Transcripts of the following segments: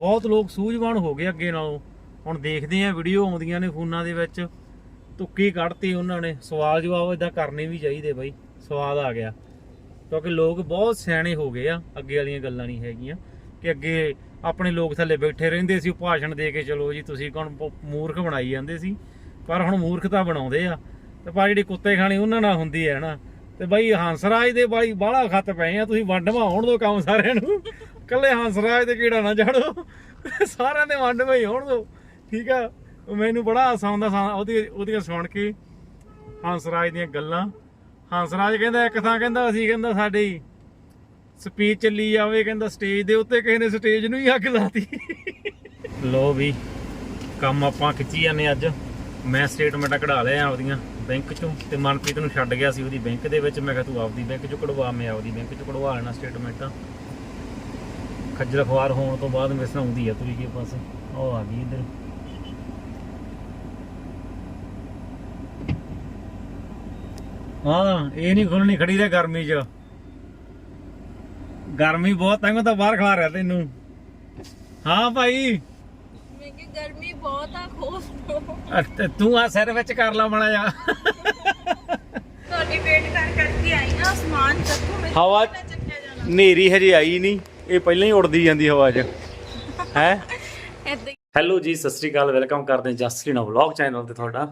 ਬਹੁਤ ਲੋਕ ਸੂਝਵਾਨ ਹੋ ਗਏ ਅੱਗੇ ਨਾਲੋਂ। ਹੁਣ ਦੇਖਦੇ ਆ ਵੀਡੀਓ ਆਉਂਦੀਆਂ ਨੇ ਫੋਨਾਂ ਦੇ ਵਿੱਚ। ਤੁੱਕੀ ਕੱਢਤੀ ਉਹਨਾਂ ਨੇ। ਸਵਾਲ ਜਵਾਬ ਇਦਾਂ ਕਰਨੇ ਵੀ ਚਾਹੀਦੇ ਬਾਈ। ਸਵਾਦ ਆ ਗਿਆ। ਕਿਉਂਕਿ ਲੋਕ ਬਹੁਤ ਸਿਆਣੇ ਹੋ ਗਏ ਆ। ਅੱਗੇ ਵਾਲੀਆਂ ਗੱਲਾਂ ਨਹੀਂ ਹੈਗੀਆਂ। ਕਿ ਅੱਗੇ ਆਪਣੇ ਲੋਕ ਥੱਲੇ ਬੈਠੇ ਰਹਿੰਦੇ ਸੀ ਭਾਸ਼ਣ ਦੇ ਕੇ ਚਲੋ ਜੀ, ਤੁਸੀਂ ਕੌਣ? ਮੂਰਖ ਬਣਾਈ ਜਾਂਦੇ ਸੀ। ਪਰ ਹੁਣ ਮੂਰਖਤਾ ਬਣਾਉਂਦੇ ਆ। ਤੇ ਪਰ ਜਿਹੜੀ ਕੁੱਤੇ ਖਾਣੀ, ਉਹਨਾਂ ਨਾਲ ਹੁੰਦੀ ਹੈ ਨਾ। ਤੇ ਬਾਈ ਹੰਸਰਾਜ ਦੇ ਬਾਈ ਬਾਹਲਾ ਖੱਤ ਪਏ ਆ। ਤੁਸੀਂ ਵੰਡਵਾ ਆਉਣ ਦੋ ਕੰਮ ਸਾਰਿਆਂ ਨੂੰ। ਕੱਲੇ ਹੰਸਰਾਜ ਤੇ ਕੀੜਾ ਨਾ ਜਾਣੋ ਸਾਰਿਆਂ ਦੇ ਵੰਡ ਹੀ ਹੋਣ ਦੋ। ਠੀਕ ਆ? ਮੈਨੂੰ ਬੜਾ ਹਾਸਾ ਹੁੰਦਾ ਉਹਦੀ ਉਹਦੀਆਂ ਸੁਣ ਕੇ ਹੰਸਰਾਜ ਦੀਆਂ ਗੱਲਾਂ। ਹੰਸਰਾਜ ਕਹਿੰਦਾ, ਇੱਕ ਥਾਂ ਕਹਿੰਦਾ, ਅਸੀਂ ਕਹਿੰਦਾ ਸਾਡੀ ਸਪੀਚ ਚੱਲੀ ਜਾਵੇ, ਕਹਿੰਦਾ ਸਟੇਜ ਦੇ ਉੱਤੇ ਕਿਸੇ ਨੇ ਸਟੇਜ ਨੂੰ ਹੀ ਅੱਗ ਲਾਤੀ। ਲੋ ਵੀ, ਕੰਮ ਆਪਾਂ ਖਿੱਚੀ ਜਾਂਦੇ ਅੱਜ। ਮੈਂ ਸਟੇਟਮੈਂਟਾਂ ਕਢਾ ਲਿਆ ਆਪਦੀਆਂ ਬੈਂਕ ਚੋਂ ਤੇ ਮਨਪ੍ਰੀਤ ਨੂੰ ਛੱਡ ਗਿਆ ਸੀ ਉਹਦੀ ਬੈਂਕ ਦੇ ਵਿੱਚ। ਮੈਂ ਕਿਹਾ, ਤੂੰ ਆਪਦੀ ਬੈਂਕ ਚੋਂ ਕਢਵਾ, ਮੈਂ ਆਪਦੀ ਬੈਂਕ ਚੋਂ ਕਢਵਾ ਲੈਣਾ ਸਟੇਟਮੈਂਟਾਂ ਖੱਜਲ ਖਵਾਰ ਹੋਣ ਤੋਂ ਬਾਅਦ ਮੇਰੇ ਨਾਲ ਆਉਂਦੀ ਆ ਤੁਰੀ ਕੇ ਪਾਸ ਉਹ ਆ ਗਈ ਇੱਧਰ। ਹਾਂ ਇਹ ਨਹੀਂ ਖੁੱਲਣੀ ਖੜੀ ਰਹਿ ਗਰਮੀ 'ਚ। ਗਰਮੀ ਬਹੁਤ ਤੰਗ ਤਾਂ ਬਾਹਰ ਖਲਾ ਰਿਹਾ ਤੈਨੂੰ। ਹਾਂ ਭਾਈ। ਮੈਂ ਕਿ ਗਰਮੀ ਬਹੁਤ ਆ ਖੋਸ ਤੇ ਤੂੰ ਆ ਸਿਰ ਵਿੱਚ ਕਰ ਲਾ ਮੜਾ ਜਾ ਤੁਹਾਡੀ ਵੇਟ ਕਰ ਕਰਕੇ ਆਈ ਨਾ ਅਸਮਾਨ ਚੱਕੋ ਮੈਂ ਹਵਾ- ਨੇਰੀ ਹਜੇ ਆਈ ਨਹੀਂ। ਇਹ ਪਹਿਲਾਂ ਹੀ ਉੜਦੀ ਜਾਂਦੀ ਹਵਾ 'ਚ। ਹੈ? ਹੈਲੋ ਜੀ ਸਤਿ ਸ੍ਰੀ ਅਕਾਲ ਵੈਲਕਮ ਕਰਦੇ ਹਾਂ ਜਸਟਿਨ ਵਲੌਗ ਚੈਨਲ ਤੇ ਤੁਹਾਡਾ।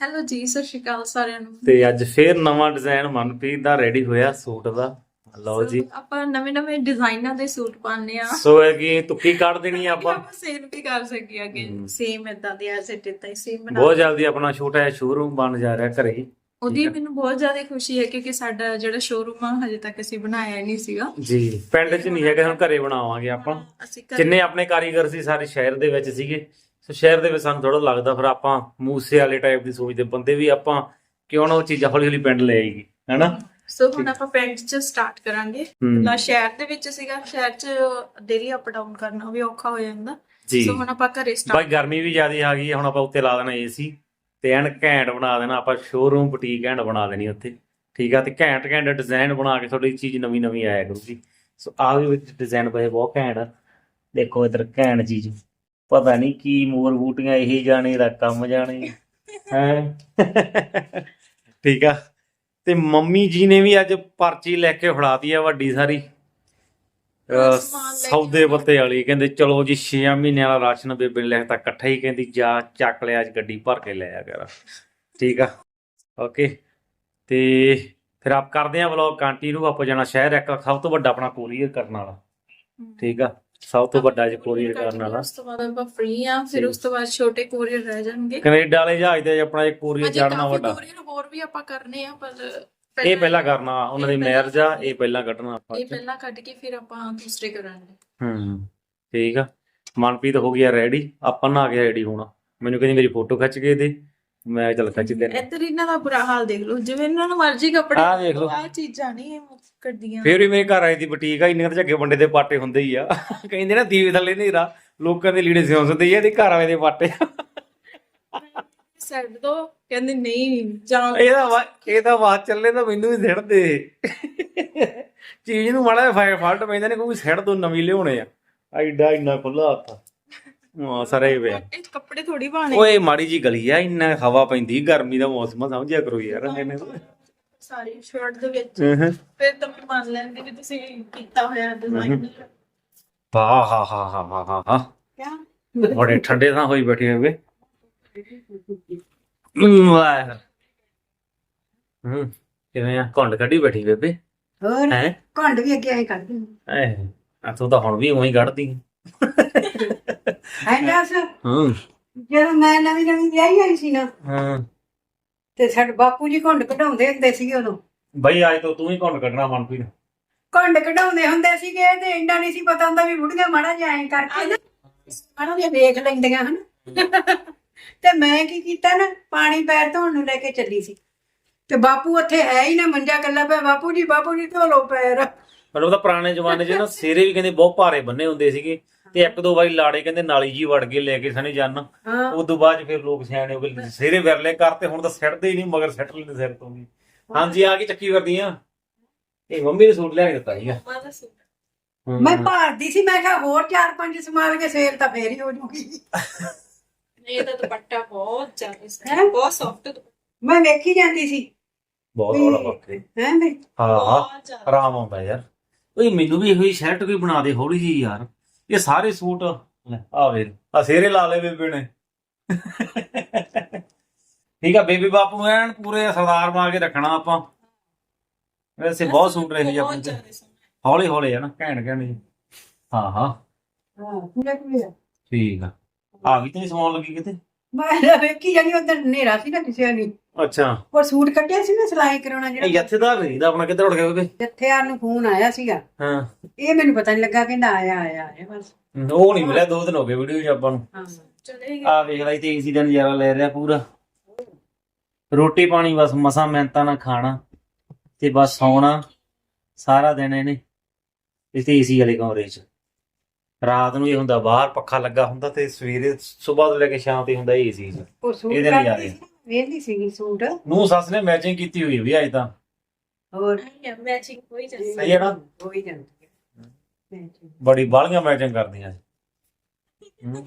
ਹੈਲੋ ਜੀ ਸਤਿ ਸ਼੍ਰੀ ਅਕਾਲ ਸਾਰਿਆਂ ਨੂੰ। ਤੇ ਅੱਜ ਫੇਰ ਨਵਾਂ ਡਿਜ਼ਾਈਨ ਮਨਪ੍ਰੀਤ ਦਾ ਰੈਡੀ ਹੋਇਆ ਸੂਟ ਦਾ। ਲਓ ਜੀ। ਆਪਾਂ ਨਵੇਂ ਨਵੇਂ ਡਿਜ਼ਾਈਨਾਂ ਦੇ ਸੂਟ ਪਾਉਂਦੇ ਆ ਸੋ ਇਹ ਕੀ ਤੁੱਕੀ ਕੱਢ ਦੇਣੀ ਆ ਆਪਾਂ? ਆਪਾਂ ਸੇਲ ਵੀ ਕਰ ਸਕੀਏ ਕਿ ਸੇਮ ਇਦਾਂ ਦੇ ਐਸ ਇਦਾਂ ਹੀ ਸੇਮ ਬਣਾ ਬਹੁਤ ਜਲਦੀ ਆਪਣਾ ਛੋਟਾ ਜਿਹਾ ਸ਼ੋਰੂਮ ਬਣ ਜਾ ਰਿਹਾ ਘਰੇ। ਉਹਦੀ ਮੈਨੂੰ ਬਹੁਤ ਜ਼ਿਆਦਾ ਖੁਸ਼ੀ ਹੈ ਕਿਉਂਕਿ ਸਾਡਾ ਜਿਹੜਾ ਸ਼ੋਰੂਮ ਆ ਹਜੇ ਤੱਕ ਅਸੀਂ ਬਣਾਇਆ ਨਹੀਂ ਸੀਗਾ। ਜੀ ਪਿੰਡ 'ਚ ਨਹੀਂ ਹੈਗਾ ਹੁਣ ਘਰੇ ਬਣਾਵਾਂਗੇ ਆਪਾਂ। ਅਸੀਂ ਘਰ ਜਿੰਨੇ ਆਪਣੇ ਕਾਰੀਗਰ ਸੀ ਸਾਰੇ ਸ਼ਹਿਰ ਦੇ ਵਿੱਚ ਸੀਗੇ। ਸੋ ਸ਼ਹਿਰ ਦੇ ਵਿੱਚ ਸਾਨੂੰ ਥੋੜਾ ਲੱਗਦਾ ਫਿਰ ਆਪਾਂ ਮੂਸੇ ਵਾਲੇ ਟਾਈਪ ਦੀ ਸੋਚਦੇ ਬੰਦੇ ਵੀ ਆਪਾਂ ਕਿਉਂ ਨਾ ਉਹ ਚੀਜ਼ਾਂ ਹੌਲੀ ਹੌਲੀ ਪਿੰਡ ਲੈ ਆਈਗੀ ਹੈਨਾ? ਸੋ ਹੁਣ ਆਪਾਂ ਪਿੰਡ 'ਚ ਸਟਾਰਟ ਕਰਾਂਗੇ। ਨਾ ਸ਼ਹਿਰ ਦੇ ਵਿੱਚ ਸੀਗਾ ਸ਼ਹਿਰ 'ਚ ਡੇਲੀ ਅਪ ਡਾਊਨ ਕਰਨਾ ਵੀ ਔਖਾ ਹੋ ਜਾਂਦਾ। ਜੀ। ਸੋ ਹੁਣ ਆਪਾਂ ਘਰੇ ਬਾਈ ਸਟਾਰਟ ਗਰਮੀ ਵੀ ਜ਼ਿਆਦਾ ਆ ਗਈ ਹੈ ਹੁਣ ਆਪਾਂ ਉੱਤੇ ਲਾ ਦੇਣਾ ਏਸੀ ਤੇ ਐਨ ਘੈਂਟ ਬਣਾ ਦੇਣਾ, ਆਪਾਂ ਸ਼ੋਰੂਮ ਬੁਟੀਕ ਘੈਂਟ ਬਣਾ ਦੇਣੀ ਉੱਥੇ। ਠੀਕ ਆ, ਤੇ ਘੈਂਟ ਘੈਂਟ ਡਿਜ਼ਾਈਨ ਬਣਾ ਕੇ ਤੁਹਾਡੀ ਚੀਜ਼ ਨਵੀਂ ਨਵੀਂ ਆਇਆ ਕਰੂਗੀ। ਸੋ ਆਹ ਵੀ ਵਿੱਚ ਡਿਜ਼ਾਈਨ ਬੜੇ ਬਹੁਤ ਘੈਂਟ ਆ। ਦੇਖੋ ਇਧਰ ਘੈਂਟ ਚੀਜ਼। ਪਤਾ ਨਹੀਂ ਕੀ ਮੋਰ ਬੂਟੀਆਂ ਇਹੀ ਜਾਣੇ ਦਾ ਕੰਮ ਜਾਣੇ। ਹੈ? ਠੀਕ ਆ। ਤੇ ਮੰਮੀ ਜੀ ਨੇ ਵੀ ਅੱਜ ਪਰਚੀ ਲੈ ਕੇ ਫੜਾਤੀ ਆ ਵੱਡੀ ਸਾਰੀ। ਸੌਦੇ ਪੱਤੇ ਵਾਲੀ ਕਹਿੰਦੇ ਚਲੋ ਜੀ 6 ਮਹੀਨਿਆਂ ਵਾਲਾ ਰਾਸ਼ਨ ਬੇਬੇ ਨੇ ਲਿਖਤਾ ਇਕੱਠਾ ਹੀ ਕਹਿੰਦੀ ਜਾ ਚੱਕ ਲਿਆ ਅੱਜ ਗੱਡੀ ਭਰ ਕੇ ਲੈ ਆ ਕਰ। ਠੀਕ ਆ? ਓਕੇ। ਤੇ ਫਿਰ ਆਪ ਕਰਦੇ ਆ ਵਲੌਗ ਕੰਟੀਨਿਊ ਆਪਾਂ ਜਾਣਾ ਸ਼ਹਿਰ ਇੱਕ ਸਭ ਤੋਂ ਵੱਡਾ ਆਪਣਾ ਕੋਰੀਅਰ ਕਰਨ ਵਾਲਾ। ਠੀਕ ਆ? ਸਭ ਤੋਂ ਵੱਡਾ ਜੇ ਕੋਰੀਅਰ ਕਰਨ ਵਾਲਾ। ਉਸ ਤੋਂ ਬਾਅਦ ਆਪਾਂ ਫ੍ਰੀ ਆ ਫਿਰ ਉਸ ਤੋਂ ਬਾਅਦ ਛੋਟੇ ਕੋਰੀਅਰ ਰਹਿ ਜਾਣਗੇ। ਕੈਨੇਡਾ ਵਾਲੇ ਜਹਾਜ਼ ਤੇ ਆਪਣਾ ਇੱਕ ਕੋਰੀਅਰ ਚੜਨਾ ਵੱਡਾ। ਕੋਰੀਅਰ ਹੋਰ ਵੀ ਆਪਾਂ ਕਰਨੇ ਆ ਪਰ ਇਹ ਪਹਿਲਾਂ ਕਰਨਾ ਉਹਨਾਂ ਦੀ ਇਹ ਮੈਰਿਜ ਆ ਇਹ ਪਹਿਲਾਂ ਕੱਢਣਾ ਆਪਾਂ ਇਹ ਪਹਿਲਾਂ ਕੱਢ ਕੇ ਫਿਰ ਆਪਾਂ ਦੂਸਰੇ ਕਰਾਂਗੇ। ਹੂੰ ਠੀਕ ਆ। ਮਨਪ੍ਰੀਤ ਹੋ ਗਿਆ ਰੈਡੀ ਆਪਾਂ ਨਾ ਆ ਗਿਆ ਰੈਡੀ ਹੋਣਾ। ਮੈਨੂੰ ਕਹਿੰਦੀ ਮੇਰੀ ਫੋਟੋ ਖਿੱਚ ਕੇ ਦੇ ਮੈਂ ਚੱਲ ਖਿੱਚ ਦੇ ਇੱਧਰ ਇਹਨਾਂ ਦਾ ਬੁਰਾ ਹਾਲ ਦੇਖ ਲਓ ਜਿਵੇਂ ਇਹਨਾਂ ਨੂੰ ਮਰਜ਼ੀ ਕੱਪੜੇ ਆਹ ਦੇਖ ਲਓ। ਆ ਚੀਜ਼ਾਂ ਨਹੀਂ ਕੱਢੀਆਂ ਫੇਰ ਵੀ ਮੇਰੇ ਘਰ ਆਈ ਦੀ ਬੁਟੀਕ ਆ ਇੰਨੇ ਤਾਂ ਝੱਗੇ ਬੰਡੇ ਦੇ ਪਾਟੇ ਹੁੰਦੇ ਹੀ ਆ। ਕਹਿੰਦੇ ਨਾ ਦੀਵੇ ਥੱਲੇ ਨੇਰਾ ਲੋਕਾਂ ਦੇ ਲੀੜੇ ਸਿਉਂਸਦੇ ਹੀ ਆ ਇਹਦੇ ਘਰ ਵਾਲੇ ਦੇ ਪਾਟੇ। ਛੱਡ ਦੋ ਕਹਿੰਦੇ ਨਹੀਂ ਜਾਂ ਇਹਦਾ ਵਾ- ਇਹਦਾ ਬਾਤ ਚੱਲੇ ਤਾਂ ਮੈਨੂੰ ਵੀ ਸਿੱੜ ਦੇ। ਚੀਜ਼ ਨੂੰ ਮਾੜਾ ਫਾਇਰ ਫਾਲਟ ਪੈਂਦਾ ਨੇ ਕੋਈ ਸਿੱੜ ਤੋਂ ਨਵੀਂ ਲਿਆਉਣੇ ਆ। ਐਡਾ ਇੰਨਾ ਖੁੱਲਾ ਹੱਥ ਹਾਂ ਸਾਰੇ ਪਿਆ ਇਹ ਕੱਪੜੇ ਥੋੜੀ ਪਾਣੇ ਓਏ ਮਾੜੀ ਜੀ ਗਲੀ ਆ ਇੰਨਾ ਹਵਾ ਪੈਂਦੀ ਗਰਮੀ ਦਾ ਮੌਸਮ ਆ ਸਮਝਿਆ ਕਰੋ ਯਾਰ। ਇਹਨੇ ਸਾਰੀ ਸ਼ਰਟ ਦੇ ਵਿੱਚ। ਹੂੰ ਫਿਰ ਤਾਂ ਮੈਂ ਮੰਨ ਲੈਂਦੀ ਕਿ ਤੁਸੀਂ ਕੀਤਾ ਹੋਇਆ ਡਿਜ਼ਾਈਨ ਹਾ ਹਾ। ਹਾ ਹਾ ਹਾ ਹਾ ਹਾ। ਕਿਆ? ਬੜੇ ਠੰਡੇ ਥਾਂ ਹੋਈ ਬੈਠੇ ਹੋਏ। ਹੂੰ ਕਿਵੇਂ ਆ? ਘੁੰਡ ਕੱਢੀ ਬੈਠੀ ਬੇਬੇ। ਹੋਰ ਹੈ? ਘੰਡ ਵੀ ਅੱਗੇ ਐ ਕਰਦੇ ਐ ਆ ਤੂੰ ਤਾਂ ਹੁਣ ਵੀ ਉਵੇਂ ਹੀ ਕੱਢਦੀ। ਐ ਦੱਸ ਹੂੰ। ਜਦੋਂ ਮੈਂ ਨਵੀਂ ਨਵੀਂ ਵਿਆਹੀ ਆਈ ਸੀ ਨਾ ਹਾਂ। ਤੇ ਸਾਡੇ ਬਾਪੂ ਜੀ ਘੁੰਡ ਕਢਾਉਂਦੇ ਹੁੰਦੇ ਸੀਗੇ ਉਦੋਂ। ਬਈ ਅੱਜ ਤੋਂ ਤੂੰ ਹੀ ਘੁੰਡ ਕੱਢਣਾ ਮਨਪ੍ਰੀਤ। ਘੁੰਡ ਕਢਾਉਂਦੇ ਹੁੰਦੇ ਸੀਗੇ ਤੇ ਇੰਨਾ ਨਹੀਂ ਸੀ ਪਤਾ ਹੁੰਦਾ ਵੀ ਬੁੜੀਆਂ ਮਾੜਾ ਜਿਹਾ ਐ ਕਰਕੇ ਨਾ ਮਾੜਾ ਜਿਹਾ ਵੇਖ ਲੈਂਦੀਆਂ ਹਨ। ਤੇ ਮੈਂ ਕੀ ਕੀਤਾ ਨਾ ਪਾਣੀ ਪੈਰ ਧੋਣ ਨੂੰ ਲੈ ਕੇ ਚੱਲੀ ਸੀ। ਤੇ ਬਾਪੂ ਉੱਥੇ ਹੈ ਹੀ ਨਾ ਮੰਜਾ ਕੱਲਾ ਪਿਆ ਬਾਪੂ ਜੀ ਬਾਪੂ ਜੀ ਧੋ ਲੋ ਪੈਰ। ਪਰ ਉਹ ਤਾਂ ਪੁਰਾਣੇ ਜ਼ਮਾਨੇ 'ਚ ਨਾ ਸਿਰੇ ਵੀ ਕਹਿੰਦੇ ਬਹੁਤ ਭਾਰੇ ਬੰਨੇ ਹੁੰਦੇ ਸੀਗੇ। ਤੇ ਇੱਕ ਦੋ ਵਾਰੀ ਲਾੜੇ ਕਹਿੰਦੇ ਨਾਲੀ ਜੀ ਵੜ ਕੇ ਲੈ ਕੇ ਸਣੇ ਜਾਣ ਹਾਂ। ਉਸ ਤੋਂ ਬਾਅਦ 'ਚ ਫਿਰ ਲੋਕ ਸਿਆਣੇ ਹੋ ਗਏ ਸਿਰੇ ਵਿਰਲੇ ਕਰਤੇ ਹੁਣ ਤਾਂ ਸਿੱਟਦੇ ਹੀ ਨਹੀਂ ਮਗਰ ਸਿੱਟ ਲੈਂਦੇ ਸਿਰ ਤੋਂ ਵੀ। ਹਾਂਜੀ ਆ ਕੀ ਚੱਕੀ ਕਰਦੀਆਂ ਇਹ ਮੰਮੀ ਨੇ ਸੂਟ ਲਿਆ ਕੇ ਦਿੱਤਾ ਸੀਗਾ। ਮੈਂ ਭਾਰਦੀ ਸੀ ਮੈਂ ਕਿਹਾ ਹੋਰ ਚਾਰ ਪੰਜ ਸਮਾਲ ਕੇ ਸੇਲ ਤਾਂ ਫੇਰ ਹੀ ਹੋ ਜੂਗੀ। ਇਹ ਤਾਂ ਦੁਪੱਟਾ ਬਹੁਤ ਜ਼ਿਆਦਾ ਹੈਂ? ਸੋਹਣਾ ਬਹੁਤ ਸੌਫਟ ਮੈਂ ਵੇਖੀ ਜਾਂਦੀ ਸੀ। ਬਹੁਤ ਹੌਲਾ ਬੱਕਰੇ ਹੈ ਵੀ? ਹਾਂ ਹਾਂ ਜ਼ਿਆਦਾ ਆਰਾਮ ਆਉਂਦਾ ਯਾਰ। ਓਏ ਮੈਨੂੰ ਵੀ ਇਹੋ ਹੀ ਸ਼ਰਟ ਕੋਈ ਬਣਾ ਦੇ ਹੌਲੀ ਜੀ ਯਾਰ। ਇਹ ਸਾਰੇ ਸੂਟ ਲੈ ਆ ਵੇ ਆ ਸੇਰੇ ਲਾ ਲੈ ਬੇਬੇ ਨੇ। ਠੀਕ ਆ ਬੇਬੀ ਬਾਪੂ ਐਨ ਪੂਰੇ ਸਰਦਾਰ ਬਣਾ ਕੇ ਰੱਖਣਾ ਆਪਾਂ। ਵੈਸੇ ਬਹੁਤ ਸੂਟ ਰਹੇ ਜੀ ਬਹੁਤ ਆਪਣੇ ਤੇ। ਜ਼ਿਆਦਾ ਸੋਹਣਾ। ਹੌਲੇ ਹੌਲੇ ਆ ਨਾ ਘੈਂਟ ਘੈਂਟ ਜੀ। ਹਾਂ ਹਾਂ। ਹਾਂ ਪੂਰਾ ਪੂਰਾ ਠੀਕ ਆ। ਆ ਵੀ ਤੇ ਨੀ ਸਮਾਉਣ ਲੱਗੀ ਕਿਤੇ? ਮੈਂ ਤਾਂ ਵੇਖੀ ਜਾਨੀ ਉਧਰ ਹਨੇਰਾ ਸੀ ਨਾ ਕਿਸੇ ਨੇ। ਅੱਛਾ। ਉਹ ਸੂਟ ਕੱਢਿਆ ਸੀ ਨਾ ਸਿਲਾਈ ਕਰਾਉਣਾ ਇਹ ਜਿਹੜਾ ਜੱਥੇਦਾਰ ਨਹੀਂ ਦਾ ਆਪਣਾ ਕਿੱਧਰ ਉੱਡ ਗਿਆ ਬੇਬੇ ਜੱਥੇਦਾਰ ਨੂੰ ਫੋਨ ਆਇਆ ਸੀਗਾ। ਹਾਂ। ਇਹ ਮੈਨੂੰ ਪਤਾ ਨਹੀਂ ਲੱਗਾ ਕਹਿੰਦਾ ਆਇਆ ਆਇਆ ਆਇਆ ਬਸ। ਉਹ ਨਹੀਂ ਮਿਲਿਆ ਦੋ ਦਿਨ ਹੋ ਗਏ ਵੀਡੀਓ 'ਚ ਆਪਾਂ ਨੂੰ। ਹਾਂ। ਚਲੇ ਆ ਵੇਖ ਲਈ ਤੇ ਏਸੀ ਦਾ ਨਜ਼ਾਰਾ ਲੈ ਰਿਹਾ ਪੂਰਾ। ਰੋਟੀ ਪਾਣੀ ਬਸ ਮਸਾਂ ਮਿਹਨਤਾਂ ਨਾਲ ਖਾਣਾ ਤੇ ਬਸ ਸੌਣਾ। ਸਾਰਾ ਦਿਨ ਇਹਨੇ ਇੱਥੇ ਏਸੀ ਵਾਲੇ ਕਮਰੇ 'ਚ। ਰਾਤ ਨੂੰ ਇਹ ਹੁੰਦਾ ਬਾਹਰ ਪੱਖਾ ਲੱਗਾ ਹੁੰਦਾ ਤੇ ਸਵੇਰੇ ਸਵੇਰ ਤੋਂ ਲੈ ਕੇ ਸ਼ਾਮ ਤੇ ਹੁੰਦਾ ਏਸੀ 'ਚ ਉਹ ਸੂਟ ਇਹਦੇ। ਸੀ, ਵੇਖਦੀ ਸੀਗੀ ਸੂਟ। ਨੂੰ ਸੱਸ ਨੇ ਮੈਚਿੰਗ ਕੀਤੀ ਹੋਈ ਵੀ ਅੱਜ ਤਾਂ। ਹੋਰ? ਮੈਚਿੰਗ ਕੋਈ ਜਾਂਦੀ ਸਹੀ ਹੈ ਨਾ? ਹੋ ਹੀ ਜਾਂਦੀ ਹੈ। ਬੜੀ ਬਾਲੀਆਂ ਮੈਚਿੰਗ ਕਰਦੀਆਂ ਹਮ।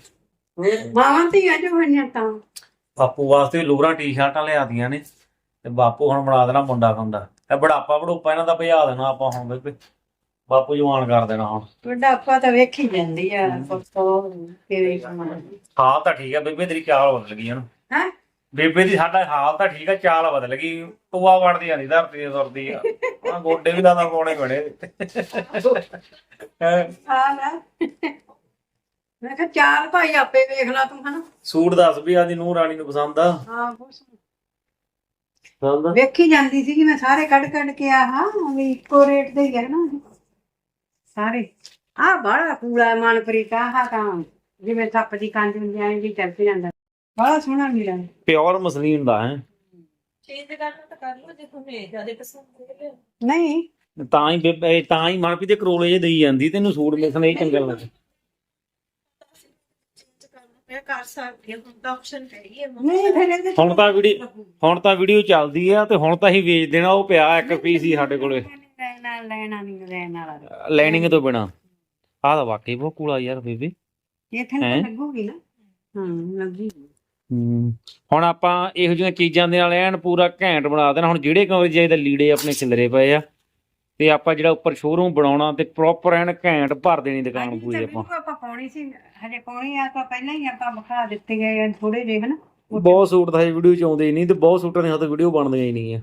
ਮਾਵਾਂ ਧੀਆਂ ਜੋ ਹੋਈਆਂ ਤਾਂ। ਬਾਪੂ ਵਾਸਤੇ ਲੋਰਾਂ ਟੀ-ਸ਼ਰਟਾਂ ਲਿਆਦੀਆਂ ਨੇ ਤੇ ਬਾਪੂ ਹੁਣ ਬਣਾ ਦੇਣਾ ਮੁੰਡਾ ਖੁੰਡਾ ਤੇ ਬੜਾਪਾ ਬੜੂਪਾ ਇਹਨਾਂ ਦਾ ਭਜਾ ਦੇਣਾ ਆਪਾਂ ਹੁਣ ਬੇਬੇ। ਬਾਪੂ ਜਵਾਨ ਕਰ ਦੇਣਾ ਹੁਣ। ਤੁਹਾਡਾ ਆਪਾਂ ਤਾਂ ਵੇਖੀ ਜਾਂਦੀ ਆ ਪਰਸੋਂ ਕਿਵੇਂ ਹਾਲ ਤਾਂ ਠੀਕ ਆ ਬੇਬੇ ਤੇਰੀ ਚਾਲ ਬਦਲ ਗਈ ਹਨ ਹੈਂ? ਬੇਬੇ ਦੀ ਸਾਡਾ ਹਾਲ ਤਾਂ ਠੀਕ ਆ ਚਾਲ ਬਦਲ ਗਈ। ਟੂਆ ਵੜਦੀ ਜਾਂਦੀ ਧਰਤੀ ਤੇ ਤੁਰਦੀ ਆ। ਆ ਗੋਡੇ ਵੀ ਦਾਦਾ ਪਾਉਣੇ ਬਣੇ ਹੈਂ। ਆ। ਲੈ ਮੈਂ ਕਿਹਾ ਚਾਲ ਭਾਈ ਆਪੇ ਵੇਖ ਲਾ ਤੂੰ ਹਨਾ? ਸੂਟ ਦੱਸ ਵੀ ਆਦੀ ਨੂੰ ਰਾਣੀ ਨੂੰ ਪਸੰਦ ਆ। ਹਾਂ ਬਹੁਤ ਸੋਹਣਾ। ਪਸੰਦ ਆ? ਵੇਖੀ ਜਾਂਦੀ ਸੀ ਮੈਂ ਸਾਰੇ ਕੱਢ ਕੱਢ ਕੇ ਆਹ ਵੀ ਇੱਕੋ ਰੇਟ ਦੇ ਹੀ ਆ ਨਾ। ਸਾਰੇ। ਆ ਬੜਾ ਕੂੜਾ ਮਨਪ੍ਰੀਤ ਆਹ ਤਾਂ ਜਿਵੇਂ ਥੱਪ ਦੀ ਕੰਜ ਹੁੰਦੀ ਐਂ ਵੀ ਚੱਲ ਜਾਂਦਾ। ਬੜਾ ਸੋਹਣਾ ਮਿਲਿਆ ਪਿਓਰ ਮਸਲੀਨ ਦਾ ਹੈ। ਚੇਂਜ ਕਰਨਾ ਤਾਂ ਕਰ ਲਓ ਜੇ ਤੁਹਾਨੂੰ ਇਹ ਜ਼ਿਆਦਾ ਪਸੰਦ ਹੈ ਨਹੀਂ। ਤਾਂ ਹੀ ਬੇਬੇ ਤਾਂ ਹੀ ਮਨਪ੍ਰੀਤ ਦੇ ਕਰੋਲੇ ਜੇ ਦੇਈ ਜਾਂਦੀ ਤੈਨੂੰ ਸੂਟ ਮਿਸਣ ਇਹ ਚੰਗਾ ਲੱਗਦਾ। ਚੇਂਜ ਕਰਨਾ ਮੈਂ ਕਰ ਸਕਦੀ ਹਾਂ ਹੁਣ ਤਾਂ ਆਪਸ਼ਨ ਹੈ ਹੀ ਹੈ ਨਹੀਂ ਫਿਰ ਇਹਦੇ ਚ ਹੁਣ ਤਾਂ ਵੀਡੀਓ ਹੁਣ ਤਾਂ ਵੀਡੀਓ ਚੱਲਦੀ ਆ ਤੇ ਹੁਣ ਤਾਂ ਹੀ ਵੇਚ ਦੇਣਾ ਉਹ ਪਿਆ ਇੱਕ ਪੀਸ ਹੀ ਸਾਡੇ ਕੋਲੇ। ਲੈਣਾ ਲੈਣਾ ਨਹੀਂ ਲੈਣ ਵਾਲਾ ਲਾਈਨਿੰਗ ਤੋਂ ਬਿਨਾ। ਆਹ ਤਾਂ ਵਾਕਈ ਬਹੁਤ ਕੂਲਾ ਯਾਰ ਬੇਬੀ। ਇਹ ਥਾਂ ਹੈਂ? ਲੱਗੂਗੀ ਨਾ। ਹਾਂ ਲੱਗੀ ਹੁਣ ਆਪਾਂ ਇਹੋ ਜਿਹੀਆਂ ਚੀਜ਼ਾਂ ਦੇ ਨਾਲ ਐਨ ਪੂਰਾ ਘੈਂਟ ਬਣਾ ਦੇਣਾ। ਹੁਣ ਜਿਹੜੇ ਕਮਰੇ ਜਾਈਦਾ ਲੀੜੇ ਆਪਣੇ ਖਿਲਰੇ ਪਏ ਆ ਤੇ ਆਪਾਂ ਜਿਹੜਾ ਉੱਪਰ ਸ਼ੋਰੂਮ ਬਣਾਉਣਾ ਤੇ ਪ੍ਰੋਪਰ ਐਨ ਘੈਂਟ ਭਰ ਦੇਣੀ ਦੁਕਾਨ ਪੂਰੀ ਆਪਾਂ। ਵੀਡੀਓ ਆਪਾਂ ਪਾਉਣੀ ਸੀ ਹਜੇ ਪਾਉਣੀ ਆ ਤਾਂ ਪਹਿਲਾਂ ਹੀ ਆਪਾਂ ਵਿਖਾ ਦਿੱਤੇ ਗਏ ਥੋੜੇ ਜਿਹੇ ਹਨਾ? ਬਹੁਤ ਸੂਟ ਤਾਂ ਇਹ ਵੀਡੀਓ ਚ ਆਉਂਦੇ ਹੀ ਨਹੀਂ ਤੇ ਬਹੁਤ ਸੂਟਾਂ ਦੀਆਂ ਤਾਂ ਵੀਡੀਓ ਬਣਦੀਆਂ ਹੀ ਨਹੀਂ ਆ।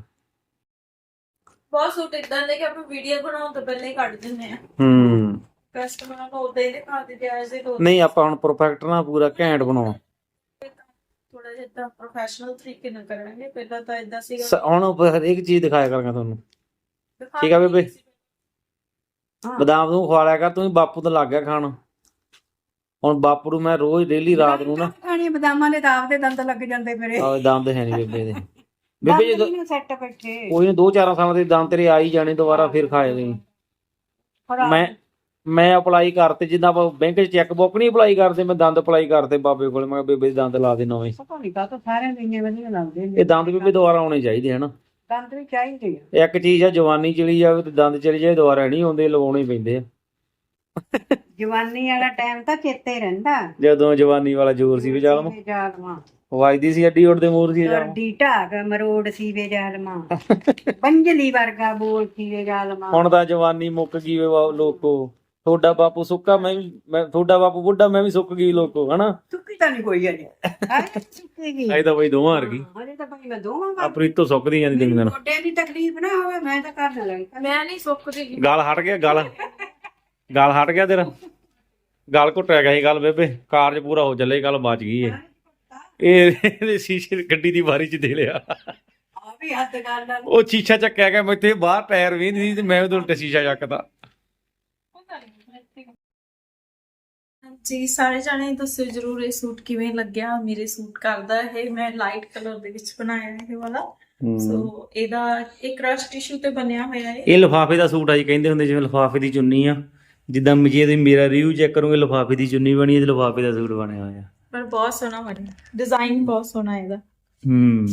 ਬਹੁਤ ਸੂਟ ਇਦਾਂ ਦੇ ਕਿ ਆਪਾਂ ਵੀਡੀਓ ਬਣਾਉਣ ਤੋਂ ਪਹਿਲਾਂ ਹੀ ਕੱਢ ਦਿੰਦੇ ਆ ਹੂੰ। ਕਸਟਮਰਾਂ ਨੂੰ ਉਦਾਂ ਹੀ ਦਿਖਾ ਦਿੰਦੇ ਆ ਐਸੇ ਤੋਂ ਨਹੀਂ ਆਪਾਂ ਹੁਣ ਪਰਫੈਕਟ ਨਾ ਪੂਰਾ ਘੈਂਟ ਬਣਾਉਣਾ। ਥੋੜਾ ਜਿਹਾ ਤਾਂ ਪ੍ਰੋਫੈਸ਼ਨਲ ਤਰੀਕੇ ਨਾਲ ਕਰਾਂਗੇ ਪਹਿਲਾਂ ਤਾਂ ਇਦਾਂ ਸੀਗਾ ਹੁਣ ਹਰੇਕ ਚੀਜ਼ ਦਿਖਾਇਆ ਕਰਾਂਗਾ ਤੁਹਾਨੂੰ। ਦਿਖਾ ਠੀਕ ਆ ਬੇਬੇ? ਨਹੀਂ ਸੀ। ਹਾਂ। ਬਦਾਮ ਨੂੰ ਖਵਾ ਲਿਆ ਕਰ ਤੂੰ ਬਾਪੂ ਤੋਂ ਲੱਗ ਗਿਆ ਖਾਣ। ਹੁਣ ਬਾਪੂ ਨੂੰ ਮੈਂ ਰੋਜ਼ ਡੇਲੀ ਰਾਤ ਨੂੰ ਨਾ ਖਾਣੀ ਬਦਾਮਾਂ ਦੇ ਦਾਬ ਦੇ ਦੰਦ ਲੱਗ ਜਾਂਦੇ ਮੇਰੇ। ਆਹ ਦੰਦ ਹੈ ਨਹੀਂ ਬੇਬੇ ਦੇ। ਬੇਬੇ ਜਦੋਂ ਨੂੰ ਸੈੱਟ ਬੈਠੇ। ਕੋਈ ਨੇ ਦੋ ਚਾਰਾਂ ਸਾਲਾਂ ਦੇ ਦੰਦ ਤੇਰੇ ਆ ਹੀ ਜਾਣੇ ਦੁਬਾਰਾ ਫਿਰ ਖਾਏ ਗਏ ਮੈਂ ਮੈਂ ਅਪਲਾਈ ਕਰਤੇ ਜਿੱਦਾਂ ਆਪਾਂ ਬੈਂਕ 'ਚ ਚੈੱਕ ਬੁੱਕ ਨਹੀਂ ਅਪਲਾਈ ਕਰਦੇ ਮੈਂ ਦੰਦ ਅਪਲਾਈ ਕਰਤੇ ਬਾਬੇ ਕੋਲ। ਮੈਂ ਕਿਹਾ ਬੇਬੇ ਦੰਦ ਲਾ ਦੇ ਨਵੇਂ। ਪਤਾ ਨਹੀਂ ਸਾਰਿਆਂ ਦੇ ਇੰਨੇ ਵਧੀਆ ਲੱਗਦੇ ਨੇ। ਇਹ ਦੰਦ ਬੇਬੇ ਦੁਬਾਰਾ ਆਉਣੇ ਚਾਹੀਦੇ ਹਨ। ਦੰਦ ਵੀ ਚਾਹੀਦੇ ਆ। ਇੱਕ ਚੀਜ਼ ਆ ਜਵਾਨੀ ਚਲੀ ਜਾਵੇ ਤੇ ਦੰਦ ਚਲੀ ਜਾਏ ਦੁਬਾਰਾ ਨਹੀਂ ਆਉਂਦੇ ਲਵਾਉਣੇ ਪੈਂਦੇ ਆ। ਜਵਾਨੀ ਵਾਲਾ ਟਾਈਮ ਤਾਂ ਚੇਤੇ ਰਹਿੰਦਾ। ਜਦੋਂ ਜਵਾਨੀ ਵਾਲਾ ਜ਼ੋਰ ਸੀ ਵਿਚਾਲਮ ਸੀਵੇ ਜ਼ਾਲਮਾਂ ਵਜਦੀ ਸੀ ਅੱਡੀ ਉੱਡ ਦੇ ਮੂਰ ਸੀ ਜਾਲਮ ਡੀ ਢਾਗ ਮਰੋੜ ਸੀਵੇ ਜ਼ਾਲਮਾਂ। ਪੰਜਲੀ ਵਰਗਾ ਬੋਲ ਸੀਵੇ ਜ਼ਾਲਮਾਂ। ਹੁਣ ਤਾਂ ਜਵਾਨੀ ਮੁੱਕ ਗਈ ਵੇ ਵਾ- ਲੋਕੋ। ਤੁਹਾਡਾ ਬਾਪੂ ਸੁੱਕਾ ਮੈਂ ਵੀ ਮੈਂ ਤੁਹਾਡਾ ਬਾਪੂ ਬੁੱਢਾ ਮੈਂ ਵੀ ਸੁੱਕ ਗਈ ਲੋਕੋ ਹਨਾ? ਸੁੱਕੀ ਤਾਂ ਨਹੀਂ ਕੋਈ ਅਜੇ ਅਰੇ ਸੁੱਕੇਗੀ ਐ ਤਾਂ ਬਈ ਦੋਵਾਂ ਵਰਗੀ ਹਜੇ ਤਾਂ ਭਾਈ ਮੈਂ ਦੋਵਾਂ ਆ ਪ੍ਰੀਤੋ ਸੁੱਕਦੀ ਜਾਂਦੀ ਦਿਨ ਦਿਨ। ਗੋਡੇ ਦੀ ਤਕਲੀਫ ਨਾ ਹੋਵੇ ਮੈਂ ਤਾਂ ਕਰ ਨਾ ਮੈਂ ਨਹੀਂ ਸੁੱਕਦੀ। ਗਲ ਹਟ ਗਿਆ ਗਲ। ਗਲ ਹਟ ਗਿਆ ਤੇਰਾ। ਗਲ ਘੁੱਟਿਆ ਗਿਆ ਸੀ ਗੱਲ ਬੇਬੇ। ਕਾਰਜ ਪੂਰਾ ਹੋ ਚੱਲੇ ਗੱਲ ਬਚ ਗਈ ਏ। ਇਹ ਇਹਦੇ ਸ਼ੀਸ਼ੇ ਗੱਡੀ ਦੀ ਬਾਰੀ ਚ ਦੇ ਲਿਆ। ਆ ਵੀ ਹੱਦ ਕਰ ਲੈ। ਉਹ ਸ਼ੀਸ਼ਾ ਚੱਕਿਆ ਗਿਆ ਮੈਥੇ ਬਾਹਰ ਟਾਇਰ ਵੀ ਨਹੀਂ ਸੀ ਤੇ ਮੈਂ ਉਹਦੇ ਸ਼ੀਸ਼ਾ ਚੱਕਦਾ ਜੀ ਸਾਰੇ ਜਾਣੇ ਦੱਸਿਓ ਜਰੂਰ ਇਹ ਸੂਟ ਕਿਵੇਂ ਲੱਗਿਆ? ਮੇਰੇ ਸੂਟ ਕਰਦਾ ਇਹ ਮੈਂ ਲਾਈਟ ਕਲਰ ਦੇ ਵਿੱਚ ਬਣਾਇਆ ਇਹ ਵਾਲਾ। ਸੋ ਇਹਦਾ ਇਹ ਕ੍ਰਸ਼ ਟਿਸ਼ੂ ਤੇ ਬਣਿਆ ਹੋਇਆ ਹੈ ਇਹ ਲਿਫਾਫੇ ਦਾ ਸੂਟ ਆ ਜੀ ਕਹਿੰਦੇ ਹੁੰਦੇ ਜਿਵੇਂ ਲਿਫਾਫੇ ਦੀ ਚੁੰਨੀ ਆ। ਜਿੱਦਾਂ ਮਜੇ ਦੇ ਮੇਰਾ ਰਿਵਿਊ ਚੈੱਕ ਕਰੋਗੇ ਲਿਫਾਫੇ ਦੀ ਚੁੰਨੀ ਬਣੀ ਹੈ ਤੇ ਲਿਫਾਫੇ ਦਾ ਸੂਟ ਬਣਿਆ ਹੋਇਆ। ਪਰ ਬਹੁਤ ਸੋਹਣਾ ਬਣਿਆ। ਡਿਜ਼ਾਈਨ ਬਹੁਤ ਸੋਹਣਾ ਹੈ ਇਹਦਾ। ਹੂੰ।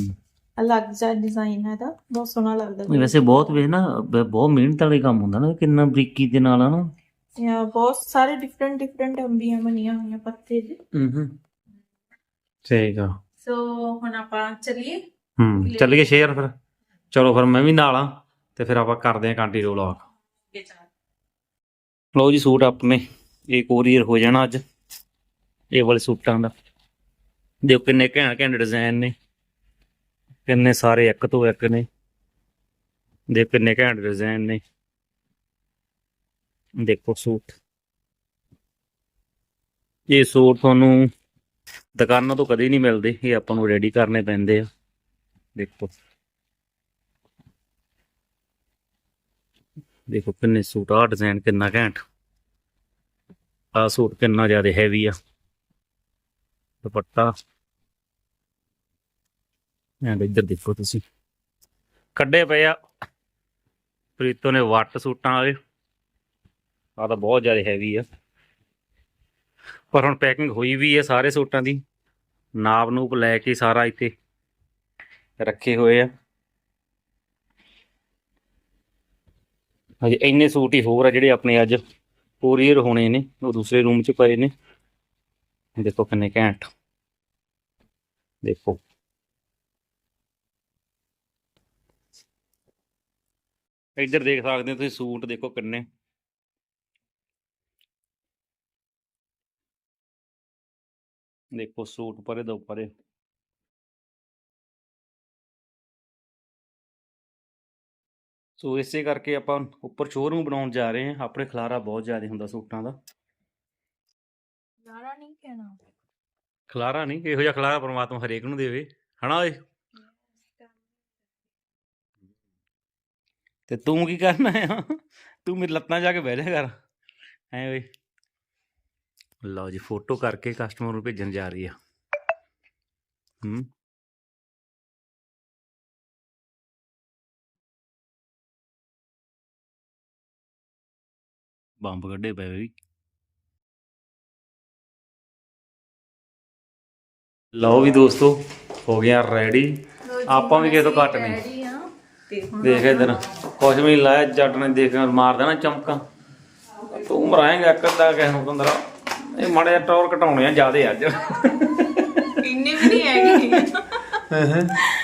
ਅਲੱਗ ਜਿਹਾ ਡਿਜ਼ਾਈਨ ਹੈ ਇਹਦਾ ਬਹੁਤ ਸੋਹਣਾ ਲੱਗਦਾ ਵੈਸੇ ਬਹੁਤ ਵੇ ਨਾ ਬ- ਬਹੁਤ ਮਿਹਨਤ ਵਾਲੇ ਕੰਮ ਹੁੰਦਾ ਨਾ ਕਿੰਨਾ ਬਰੀਕੀ ਦੇ ਨਾਲ ਆ ਨਾ ਯਾ ਬਹੁਤ ਸਾਰੇ ਡਿਫਰੈਂਟ ਡਿਫਰੈਂਟ ਅੰਬੀਆਂ ਬਣੀਆਂ ਹੋਈਆਂ ਪੱਤੇ ਦੇ। ਹੂੰ ਹੂੰ ਠੀਕ ਆ ਸੋ ਹੁਣ ਆਪਾਂ ਚੱਲੀਏ। ਹੂੰ ਚੱਲੀਏ ਸ਼ੇਅਰ ਫਿਰ। ਚਲੋ ਫਿਰ ਮੈਂ ਵੀ ਨਾਲ ਆ ਤੇ ਫਿਰ ਆਪਾਂ ਕਰਦੇ ਆਂ ਕਾਂਟੀ ਰੋਲ ਆ ਲਓ ਜੀ ਸੂਟ ਆਪਣੇ ਇਹ ਕੋਰੀਅਰ ਹੋ ਜਾਣਾ ਅੱਜ, ਇਹ ਵਾਲੇ ਸੂਟਾਂ ਦਾ। ਦੇਖੋ ਕਿੰਨੇ ਘੈਂਟ ਘੈਂਟ ਡਿਜ਼ਾਈਨ ਨੇ, ਕਿੰਨੇ ਸਾਰੇ ਇੱਕ ਤੋਂ ਇੱਕ ਨੇ। ਦੇ ਕਿੰਨੇ ਘੈਂਟ ਡਿਜ਼ਾਈਨ ਨੇ। ਦੇਖੋ ਸੂਟ। ਇਹ ਸੂਟ ਤੁਹਾਨੂੰ ਦੁਕਾਨਾਂ ਤੋਂ ਕਦੇ ਨਹੀਂ ਮਿਲਦੇ, ਇਹ ਆਪਾਂ ਨੂੰ ਰੈਡੀ ਕਰਨੇ ਪੈਂਦੇ ਆ। ਦੇਖੋ। ਦੇਖੋ ਕਿੰਨੇ ਸੂਟ ਆ ਡਿਜ਼ਾਈਨ ਕਿੰਨਾ ਘੈਂਟ। ਆ ਸੂਟ ਕਿੰਨਾ ਜ਼ਿਆਦਾ ਹੈਵੀ ਆ। ਦੁਪੱਟਾ। ਐਂਡ ਇੱਧਰ ਦੇਖੋ ਤੁਸੀਂ। ਕੱਢੇ ਪਏ ਆ। ਪ੍ਰੀਤੋ ਨੇ ਵੱਟ ਸੂਟਾਂ ਵਾਲੇ। ਆ ਤਾਂ ਬਹੁਤ ਜ਼ਿਆਦਾ ਹੈਵੀ ਆ। ਪਰ ਹੁਣ ਪੈਕਿੰਗ ਹੋਈ ਵੀ ਹੈ ਸਾਰੇ ਸੂਟਾਂ ਦੀ। ਨਾਪ ਨੂਪ ਲੈ ਕੇ ਸਾਰਾ ਇੱਥੇ ਰੱਖੇ ਹੋਏ ਆ। ਹਜੇ, ਇੰਨੇ ਸੂਟ ਹੀ ਹੋਰ ਆ ਜਿਹੜੇ ਆਪਣੇ ਅੱਜ ਕੋਰੀਅਰ ਹੋਣੇ ਨੇ, ਉਹ ਦੂਸਰੇ ਰੂਮ 'ਚ ਪਏ ਨੇ। ਦੇਖੋ ਕਿੰਨੇ ਘੈਂਟ। ਦੇਖੋ। ਇੱਧਰ ਦੇਖ ਸਕਦੇ ਹੋ ਤੁਸੀਂ ਸੂਟ, ਦੇਖੋ ਕਿੰਨੇ। ਦੇਖੋ ਸੂਟ ਪਰੇ ਦੋ ਪਰੇ ਸੋ ਇਸੇ ਕਰਕੇ ਆਪਾਂ ਉੱਪਰ ਸ਼ੋਰੂਮ ਬਣਾਉਣ ਜਾ ਰਹੇ ਹਾਂ। ਆਪਣੇ ਖਲਾਰਾ ਬਹੁਤ ਜ਼ਿਆਦਾ ਹੁੰਦਾ ਸੂਟਾਂ ਦਾ। ਲਾਰਾ ਨਹੀਂ ਕਹਿਣਾ। ਖਲਾਰਾ ਨਹੀਂ ਇਹੋ ਜਿਹਾ ਖਲਾਰਾ ਪਰਮਾਤਮਾ ਹਰੇਕ ਨੂੰ ਦੇਵੇ। ਹਨਾ ਓਏ? ਤੇ ਤੂੰ ਕੀ ਕਰਨਾ ਆ? ਤੂੰ ਮੇਰੀ ਲੱਤਾਂ ਜਾ ਕੇ ਬਹਿ ਜਾ ਕਰ। ਐ ਓਏ? ਲਓ ਜੀ ਫੋਟੋ ਕਰਕੇ ਕਸਟਮਰ ਨੂੰ ਭੇਜਣ ਜਾ ਰਹੀ ਆ। ਹੂੰ। ਬੰਬ ਕੱਢੇ ਪਏ ਵੀ ਲਓ ਵੀ ਦੋਸਤੋ ਹੋ ਗਿਆ ਰੈਡੀ ਆਪਾਂ ਵੀ ਕਿਸੇ ਤੋਂ ਘੱਟ ਨਹੀਂ। ਦੇਖ ਇਧਰ। ਕੁਛ ਵੀ ਨੀ ਲਾਇਆ ਜੱਟ ਨੇ ਦੇਖ ਮਾਰ ਦੇਣਾ ਚਮਕਾਂ। ਤੂੰ ਮਰਾਏਂਗਾ ਇੱਕ ਅੱਧਾ ਕਿਸੇ ਨੂੰ ਕੰਦਰਾ ਇਹ ਮਾੜੇ ਟੌਰ ਘਟਾਉਣੇ ਆ ਜਿਆਦੇ ਅੱਜ। ਇੰਨੇ ਵੀ ਨਹੀਂ ਹੈਗੇ।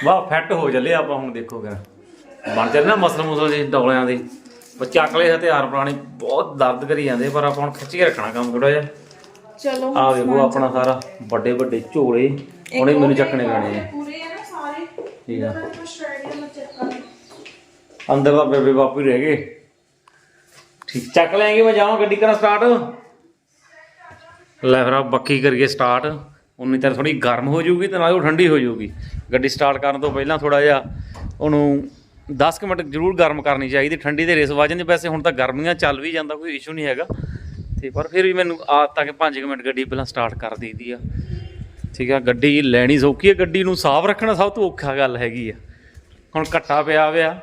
ਵਾਹ ਫਿੱਟ ਹੋ ਚੱਲੇ ਆਪਾਂ ਹੁਣ ਦੇਖੋ ਫਿਰ ਬਣ ਚੱਲੇ ਨਾ ਮਸਲ ਮੁਸਲ ਜੀ ਡੌਲਿਆਂ ਦੇ। ਉਹ ਚੱਕਲੇ ਹਥਿਆਰ ਪੁਰਾਣੇ ਬਹੁਤ ਦਰਦ ਕਰੀ ਜਾਂਦੇ ਪਰ ਆਪਾਂ ਹੁਣ ਖਿੱਚ ਕੇ ਰੱਖਣਾ ਕੰਮ ਥੋੜਾ ਜਿਹਾ। ਚਲੋ ਆਹ ਵੇਖੋ ਆਪਣਾ ਸਾਰਾ ਵੱਡੇ ਵੱਡੇ ਝੋਲੇ ਹੁਣੇ ਮੈਨੂੰ ਚੱਕਣੇ ਪੈਣੇ ਆ। ਪੂਰੇ ਆ ਨਾ ਸਾਰੇ ਠੀਕ ਆ। ਅੰਦਰ ਦਾ ਬੇਬੇ ਬਾਪੂ ਹੀ ਰਹਿ ਗਏ। ਠੀਕ ਚੱਕ ਲੈਂਗੇ ਮੈਂ ਜਾਵਾਂ ਗੱਡੀ ਕਰਾਂ ਸਟਾਰਟ ਲੈ ਫਿਰ ਆ ਬੱਕੀ ਕਰੀਏ ਸਟਾਰਟ ਉਨੀ ਤਰ ਥੋੜੀ ਗਰਮ ਹੋ ਜਾਊਗੀ ਤੇ ਨਾਲ ਉਹ ਠੰਡੀ ਹੋ ਜਾਊਗੀ। ਗੱਡੀ ਸਟਾਰਟ ਕਰਨ ਤੋਂ ਪਹਿਲਾਂ ਥੋੜਾ ਜਿਹਾ ਉਹਨੂੰ 10 ਕੁ ਮਿੰਟ ਜ਼ਰੂਰ ਗਰਮ ਕਰਨੀ ਚਾਹੀਦੀ, ਠੰਡੀ ਦੇ ਰੇਸ ਵਜਨ ਦੇ ਵੈਸੇ ਹੁਣ ਤਾਂ ਗਰਮੀਆਂ ਚੱਲ ਵੀ ਜਾਂਦਾ, ਕੋਈ ਇਸ਼ੂ ਨਹੀਂ ਹੈਗਾ। ਤੇ ਪਰ ਫਿਰ ਵੀ ਮੈਨੂੰ ਆਦਤ ਆ ਕਿ 5 ਮਿੰਟ ਗੱਡੀ ਪਹਿਲਾਂ ਸਟਾਰਟ ਕਰ ਦਈਦੀ ਆ। ਠੀਕ ਆ, ਗੱਡੀ ਲੈਣੀ ਸੌਖੀ ਹੈ ਗੱਡੀ ਨੂੰ ਸਾਫ਼ ਰੱਖਣਾ ਸਭ ਤੋਂ ਔਖਾ ਗੱਲ ਹੈਗੀ ਆ। ਹੁਣ ਘੱਟਾ ਪਿਆ ਵਿਆ